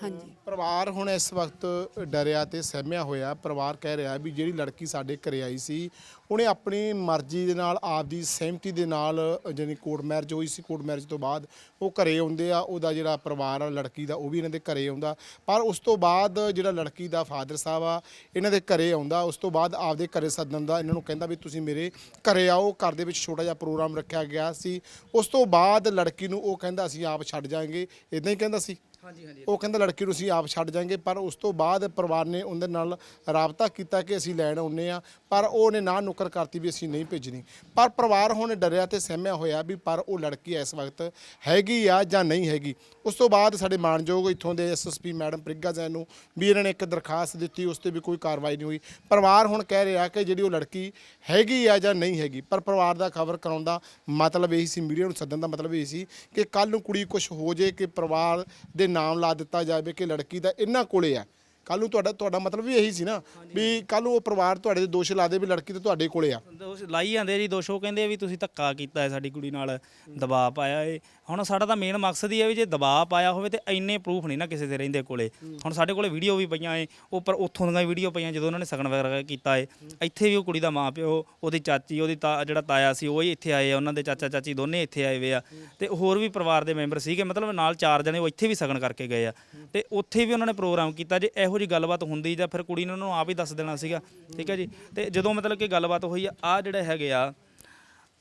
ਹਾਂਜੀ। ਪਰਿਵਾਰ ਹੁਣ ਇਸ ਵਕਤ ਡਰਿਆ ਤੇ ਸਹਿਮਿਆ ਹੋਇਆ। ਪਰਿਵਾਰ ਕਹਿ ਰਿਹਾ ਵੀ ਜਿਹੜੀ ਲੜਕੀ ਸਾਡੇ ਘਰੇ ਆਈ ਸੀ, ਉਹਨੇ ਆਪਣੀ ਮਰਜ਼ੀ ਦੇ ਨਾਲ, ਆਪਦੀ ਸਹਿਮਤੀ ਦੇ ਨਾਲ ਜਾਣੀ ਕੋਰਟ ਮੈਰਿਜ ਹੋਈ ਸੀ, ਕੋਰਟ ਮੈਰਿਜ ਤੋਂ ਬਾਅਦ ਉਹ ਘਰੇ ਆਉਂਦੇ ਆ, ਉਹਦਾ ਜਿਹੜਾ ਪਰਿਵਾਰ ਆ, ਲੜਕੀ ਦਾ, ਉਹ ਵੀ ਇਹਨਾਂ ਦੇ ਘਰੇ ਆਉਂਦਾ। ਪਰ ਉਸ ਤੋਂ ਬਾਅਦ ਜਿਹੜਾ ਲੜਕੀ ਦਾ ਫਾਦਰ ਸਾਹਿਬ ਆ, ਇਹਨਾਂ ਦੇ ਘਰੇ ਆਉਂਦਾ। ਉਸ ਤੋਂ ਬਾਅਦ ਆਪਦੇ ਘਰੇ ਸੱਦਣ ਦਾ ਇਹਨਾਂ ਨੂੰ ਕਹਿੰਦਾ ਵੀ ਤੁਸੀਂ ਮੇਰੇ ਘਰੇ ਆਓ, ਘਰ ਦੇ ਵਿੱਚ ਛੋਟਾ ਜਿਹਾ ਪ੍ਰੋਗਰਾਮ ਰੱਖਿਆ ਗਿਆ ਸੀ। ਉਸ ਤੋਂ ਬਾਅਦ ਲੜਕੀ ਨੂੰ ਉਹ ਕਹਿੰਦਾ, ਅਸੀਂ ਆਪ ਛੱਡ ਜਾਾਂਗੇ। ਇਦਾਂ ਹੀ ਕਹਿੰਦਾ ਸੀ। ਹਾਂਜੀ ਹਾਂਜੀ। ਉਹ ਕਹਿੰਦਾ ਲੜਕੀ ਨੂੰ ਅਸੀਂ ਆਪ ਛੱਡ ਜਾਾਂਗੇ, ਪਰ ਉਸ ਤੋਂ ਬਾਅਦ ਪਰਿਵਾਰ ਨੇ ਉਹਦੇ ਨਾਲ ਰਾਬਤਾ ਕੀਤਾ ਕਿ ਅਸੀਂ ਲੈਣ ਆਉਨੇ ਆ ਪਰ ਉਹਨੇ ਨਾ ਨੁਕਰ ਕਰਤੀ ਵੀ ਅਸੀਂ ਨਹੀਂ ਭੇਜਣੀ। ਪਰ ਪਰਿਵਾਰ ਹੁਣ ਡਰਿਆ ਤੇ ਸਹਿਮਿਆ ਹੋਇਆ ਵੀ ਪਰ ਉਹ ਲੜਕੀ ਇਸ ਵਕਤ ਹੈਗੀ ਆ ਜਾਂ ਨਹੀਂ ਹੈਗੀ। ਉਸ ਤੋਂ ਬਾਅਦ ਸਾਡੇ ਮਾਨਯੋਗ ਇੱਥੋਂ ਦੇ ਐਸਐਸਪੀ ਮੈਡਮ ਪ੍ਰਿਗਾ ਜੈਨ ਨੂੰ ਵੀ ਇਹਨਾਂ ਨੇ ਇੱਕ ਦਰਖਾਸਤ ਦਿੱਤੀ, ਉਸ ਤੇ ਵੀ ਕੋਈ ਕਾਰਵਾਈ ਨਹੀਂ ਹੋਈ। ਪਰਿਵਾਰ ਹੁਣ ਕਹਿ ਰਿਹਾ ਕਿ ਜਿਹੜੀ ਉਹ ਲੜਕੀ ਹੈਗੀ ਆ ਜਾਂ ਨਹੀਂ ਹੈਗੀ, ਪਰ ਪਰਿਵਾਰ ਦਾ ਖਬਰ ਕਰਾਉਣ ਦਾ ਮਤਲਬ ਇਹੀ ਸੀ, ਮੀਡੀਆ ਨੂੰ ਸੱਦਣ ਦਾ ਮਤਲਬ ਇਹ ਸੀ ਕਿ ਕੱਲ ਨੂੰ ਕੁੜੀ ਕੁਝ ਹੋ ਜੇ ਕਿ ਪਰਿਵਾਰ ਦੇ ਨਾਮ ਲਾ ਦਿੱਤਾ ਜਾਵੇ ਕਿ ਲੜਕੀ ਦਾ ਇਹਨਾਂ ਕੋਲੇ ਆ। ਕੱਲ ਨੂੰ ਤੁਹਾਡਾ ਤੁਹਾਡਾ ਮਤਲਬ ਵੀ ਇਹੀ ਸੀ ਨਾ ਵੀ ਕੱਲ ਨੂੰ ਉਹ ਪਰਿਵਾਰ ਤੁਹਾਡੇ ਤੇ ਦੋਸ਼ ਲਾ ਦੇ ਵੀ ਲੜਕੀ ਤਾਂ ਤੁਹਾਡੇ ਕੋਲੇ ਆ। ਦੋਸ਼ ਲਾਈ ਜਾਂਦੇ ਜੀ, ਦੋਸ਼। ਉਹ ਕਹਿੰਦੇ ਵੀ ਤੁਸੀਂ ਧੱਕਾ ਕੀਤਾ ਹੈ, ਸਾਡੀ ਕੁੜੀ ਨਾਲ ਦਬਾਅ ਪਾਇਆ ਏ। ਹੁਣ ਸਾਡਾ ਤਾਂ ਮੇਨ ਮਕਸਦ ਹੀ ਹੈ ਵੀ ਜੇ ਦਬਾਅ ਪਾਇਆ ਹੋਵੇ ਤੇ ਇੰਨੇ ਪ੍ਰੂਫ ਨਹੀਂ ਨਾ ਕਿਸੇ ਦੇ ਰਹਿੰਦੇ ਕੋਲੇ। ਹੁਣ ਸਾਡੇ ਕੋਲੇ ਵੀਡੀਓ ਵੀ ਪਈਆਂ ਏ ਉੱਪਰ ਉੱਥੋਂ ਦੀਆਂ ਵੀਡੀਓ ਪਈਆਂ ਜਦੋਂ ਉਹਨਾਂ ਨੇ ਸਗਨ ਵਗੈਰਾ ਕੀਤਾ ਏ। ਇੱਥੇ ਵੀ ਉਹ ਕੁੜੀ ਦਾ ਮਾਂ ਪਿਓ ਉਹਦੀ ਚਾਚੀ ਉਹਦੀ ਤਾ- ਜਿਹੜਾ ਤਾਇਆ ਸੀ ਉਹ ਹੀ ਇੱਥੇ ਆਏ ਆ ਉਹਨਾਂ ਦੇ ਚਾਚਾ ਚਾਚੀ ਦੋਨੇ ਇੱਥੇ ਆਏ ਵੇ ਆ। ਤੇ ਹੋਰ ਵੀ ਪਰਿਵਾਰ ਦੇ ਮੈਂਬਰ ਸੀਗੇ ਮਤਲਬ ਨਾਲ ਚਾਰ ਜਣੇ ਉਹ ਇੱਥੇ ਵੀ ਸਗਨ ਕਰਕੇ ਗਏ ਆ। ਤੇ ਉੱਥੇ ਵੀ ਉਹਨਾਂ ਨੇ ਪ੍ਰੋਗਰਾਮ ਕੀਤਾ ਜੇ ਇਹੋ ਜੀ ਗੱਲਬਾਤ ਹੁੰਦੀ ਜਾਂ ਫਿਰ ਕੁੜੀ ਨੇ ਉਹਨਾਂ ਨੂੰ ਆਪ ਹੀ ਦੱਸ ਦੇਣਾ ਸੀਗਾ ਠੀਕ ਹੈ ਜੀ? ਤੇ ਜਦੋਂ ਮਤਲਬ ਕਿ ਗੱਲਬਾਤ ਹੋਈ ਆ ਆ ਜਿਹੜੇ ਹੈਗੇ ਆ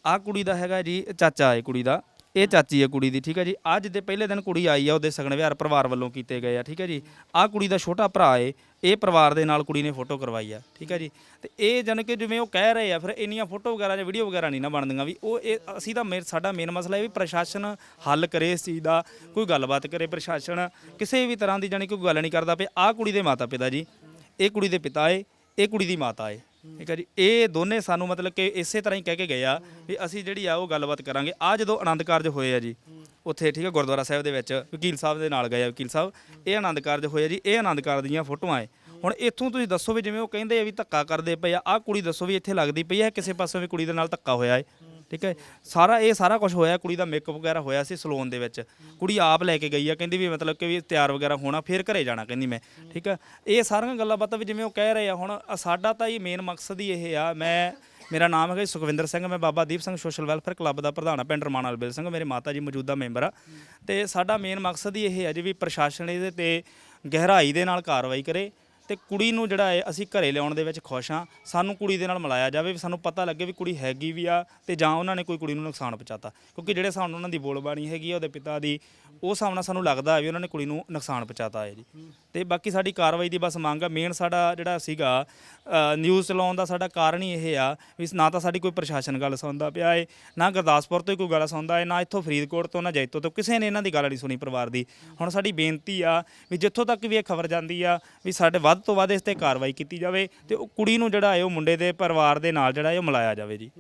ਆ ਕੁੜੀ ਦਾ ਹੈਗਾ ਜੀ ਚਾਚਾ ਹੈ ਕੁੜੀ ਦਾ। ਇਹ ਚਾਚੀ ਹੈ ਕੁੜੀ ਦੀ, ਠੀਕ ਹੈ ਜੀ। ਅੱਜ ਦੇ ਪਹਿਲੇ ਦਿਨ ਕੁੜੀ ਆਈ ਆ, ਉਹਦੇ ਸਗਨ ਵਿਹਾਰ ਪਰਿਵਾਰ ਵੱਲੋਂ ਕੀਤੇ ਗਏ ਆ, ਠੀਕ ਹੈ ਜੀ। ਆਹ ਕੁੜੀ ਦਾ ਛੋਟਾ ਭਰਾ ਏ, ਇਹ ਪਰਿਵਾਰ ਦੇ ਨਾਲ ਕੁੜੀ ਨੇ ਫੋਟੋ ਕਰਵਾਈ ਆ, ਠੀਕ ਹੈ ਜੀ। ਤੇ ਇਹ ਜਾਣੀ ਕਿ ਜਿਵੇਂ ਉਹ ਕਹਿ ਰਹੇ ਆ, ਫਿਰ ਇੰਨੀਆਂ ਫੋਟੋ ਵਗੈਰਾ ਜਾਂ ਵੀਡੀਓ ਵਗੈਰਾ ਨਹੀਂ ਨਾ ਬਣਦੀਆਂ ਵੀ ਉਹ ਇਹ ਅਸੀਂ ਤਾਂ ਮੇ- ਸਾਡਾ ਮੇਨ ਮਸਲਾ ਇਹ ਵੀ ਪ੍ਰਸ਼ਾਸਨ ਹੱਲ ਕਰੇ ਇਸ ਚੀਜ਼ ਦਾ, ਕੋਈ ਗੱਲਬਾਤ ਕਰੇ ਪ੍ਰਸ਼ਾਸਨ, ਕਿਸੇ ਵੀ ਤਰ੍ਹਾਂ ਦੀ ਜਾਣੀ ਕੋਈ ਗੱਲ ਨਹੀਂ ਕਰਦਾ ਪਿਆ। ਆਹ ਕੁੜੀ ਦੇ ਮਾਤਾ ਪਿਤਾ ਜੀ, ਇਹ ਕੁੜੀ ਦੇ ਪਿਤਾ ਏ, ਇਹ ਕੁੜੀ ਦੀ ਮਾਤਾ ਏ। ਠੀਕ ਹੈ ਜੀ? ਇਹ ਦੋਨੇ ਸਾਨੂੰ ਮਤਲਬ ਕਿ ਇਸੇ ਤਰ੍ਹਾਂ ਹੀ ਕਹਿ ਕੇ ਗਏ ਆ ਵੀ ਅਸੀਂ ਜਿਹੜੀ ਆ ਉਹ ਗੱਲਬਾਤ ਕਰਾਂਗੇ। ਆ ਜਦੋਂ ਆਨੰਦ ਕਾਰਜ ਹੋਏ ਆ ਜੀ, ਉੱਥੇ ਠੀਕ ਹੈ ਗੁਰਦੁਆਰਾ ਸਾਹਿਬ ਦੇ ਵਿੱਚ, ਵਕੀਲ ਸਾਹਿਬ ਦੇ ਨਾਲ ਗਏ ਆ ਵਕੀਲ ਸਾਹਿਬ। ਇਹ ਆਨੰਦ ਕਾਰਜ ਹੋਏ ਆ ਜੀ, ਇਹ ਆਨੰਦ ਕਾਰਜ ਦੀਆਂ ਫੋਟੋਆਂ ਏ ਹੁਣ ਇੱਥੋਂ ਤੁਸੀਂ ਦੱਸੋ ਵੀ ਜਿਵੇਂ ਉਹ ਕਹਿੰਦੇ ਆ ਵੀ ਧੱਕਾ ਕਰਦੇ ਪਏ ਆ ਆ ਕੁੜੀ ਦੱਸੋ ਵੀ ਇੱਥੇ ਲੱਗਦੀ ਪਈ ਆ ਕਿਸੇ ਪਾਸੋਂ ਵੀ ਕੁੜੀ ਦੇ ਨਾਲ ਧੱਕਾ ਹੋਇਆ ਏ ਠੀਕ ਹੈ? ਸਾਰਾ ਇਹ ਸਾਰਾ ਕੁਝ ਹੋਇਆ, ਕੁੜੀ ਦਾ ਮੇਕਅਪ ਵਗੈਰਾ ਹੋਇਆ ਸੀ ਸਲੂਨ ਦੇ ਵਿੱਚ। ਕੁੜੀ ਆਪ ਲੈ ਕੇ ਗਈ ਆ, ਕਹਿੰਦੀ ਵੀ ਮਤਲਬ ਕਿ ਵੀ ਤਿਆਰ ਵਗੈਰਾ ਹੋਣਾ, ਫਿਰ ਘਰੇ ਜਾਣਾ ਕਹਿੰਦੀ ਮੈਂ, ਠੀਕ ਹੈ? ਇਹ ਸਾਰੀਆਂ ਗੱਲਾਂ ਬਾਤਾਂ ਵੀ ਜਿਵੇਂ ਉਹ ਕਹਿ ਰਹੇ ਆ, ਹੁਣ ਸਾਡਾ ਤਾਂ ਇਹ ਮੇਨ ਮਕਸਦ ਹੀ ਇਹ ਆ, ਮੈਂ, ਮੇਰਾ ਨਾਮ ਹੈਗਾ ਸੁਖਵਿੰਦਰ ਸਿੰਘ, ਮੈਂ Baba Deep Singh social welfare club ਦਾ ਪ੍ਰਧਾਨ ਆ, ਪਿੰਡ ਰਮਾਣਾ ਅਲਬੇਲ ਸਿੰਘ, ਮੇਰੇ ਮਾਤਾ ਜੀ ਮੌਜੂਦਾ ਮੈਂਬਰ ਆ। ਤੇ ਸਾਡਾ ਮੇਨ ਮਕਸਦ ਹੀ ਇਹ ਹੈ ਜੀ ਵੀ ਪ੍ਰਸ਼ਾਸਨ ਇਹਦੇ ਤੇ ਗਹਿਰਾਈ ਦੇ ਨਾਲ ਕਾਰਵਾਈ ਕਰੇ ਤੇ ਕੁੜੀ ਨੂੰ ਜਿਹੜਾ ਹੈ ਅਸੀਂ ਘਰੇ ਲਿਆਉਣ ਦੇ ਵਿੱਚ ਖੁਸ਼ ਹਾਂ, ਸਾਨੂੰ ਕੁੜੀ ਦੇ ਨਾਲ ਮਿਲਾਇਆ ਜਾਵੇ, ਵੀ ਸਾਨੂੰ ਪਤਾ ਲੱਗੇ ਵੀ ਕੁੜੀ ਹੈਗੀ ਵੀ ਆ ਤੇ ਜਾਂ ਉਹਨਾਂ ਨੇ ਕੋਈ ਕੁੜੀ ਨੂੰ ਨੁਕਸਾਨ ਪਹੁੰਚਾਤਾ। ਕਿਉਂਕਿ ਜਿਹੜੇ ਸਾਨੂੰ ਉਹਨਾਂ ਦੀ ਬੋਲਬਾਣੀ ਹੈਗੀ ਆ, ਉਹਦੇ ਪਿਤਾ ਦੀ, ਉਹ ਹਿਸਾਬ ਨਾਲ ਸਾਨੂੰ ਲੱਗਦਾ ਵੀ ਉਹਨਾਂ ਨੇ ਕੁੜੀ ਨੂੰ ਨੁਕਸਾਨ ਪਹੁੰਚਾਤਾ ਹੈ ਜੀ। ਤੇ ਬਾਕੀ ਸਾਡੀ ਕਾਰਵਾਈ ਦੀ ਬਸ ਮੰਗ ਆ ਮੇਨ ਸਾਡਾ ਜਿਹੜਾ ਸੀਗਾ ਨਿਊਜ਼ ਚਲਾਉਣ ਦਾ ਸਾਡਾ ਕਾਰਨ ਹੀ ਇਹ ਆ ਵੀ ਨਾ ਤਾਂ ਸਾਡੀ ਕੋਈ ਪ੍ਰਸ਼ਾਸਨ ਗੱਲ ਸੁਣਦਾ ਪਿਆ ਏ, ਨਾ ਗੁਰਦਾਸਪੁਰ ਤੋਂ ਹੀ ਕੋਈ ਗੱਲ ਸੁਣਦਾ ਏ, ਨਾ ਇੱਥੋਂ ਫਰੀਦਕੋਟ ਤੋਂ, ਨਾ ਜੈਤੋ ਤੋਂ, ਕਿਸੇ ਨੇ ਇਹਨਾਂ ਦੀ ਗੱਲ ਨਹੀਂ ਸੁਣੀ ਪਰਿਵਾਰ ਦੀ। ਹੁਣ ਸਾਡੀ ਬੇਨਤੀ ਆ ਵੀ ਜਿੱਥੋਂ ਤੱਕ ਵੀ ਇਹ ਖਬਰ ਜਾਂਦੀ ਆ, ਵੀ ਸਾਡੇ ਵੱਧ ਵੱਧ ਤੋਂ ਵੱਧ ਇਸ ਤੇ ਕਾਰਵਾਈ ਕੀਤੀ ਜਾਵੇ ਤੇ ਉਹ ਕੁੜੀ ਨੂੰ ਜਿਹੜਾ ਹੈ ਉਹ ਮੁੰਡੇ ਦੇ ਪਰਿਵਾਰ ਦੇ ਨਾਲ ਜਿਹੜਾ ਹੈ ਉਹ ਮਿਲਾਇਆ ਜਾਵੇ ਜੀ।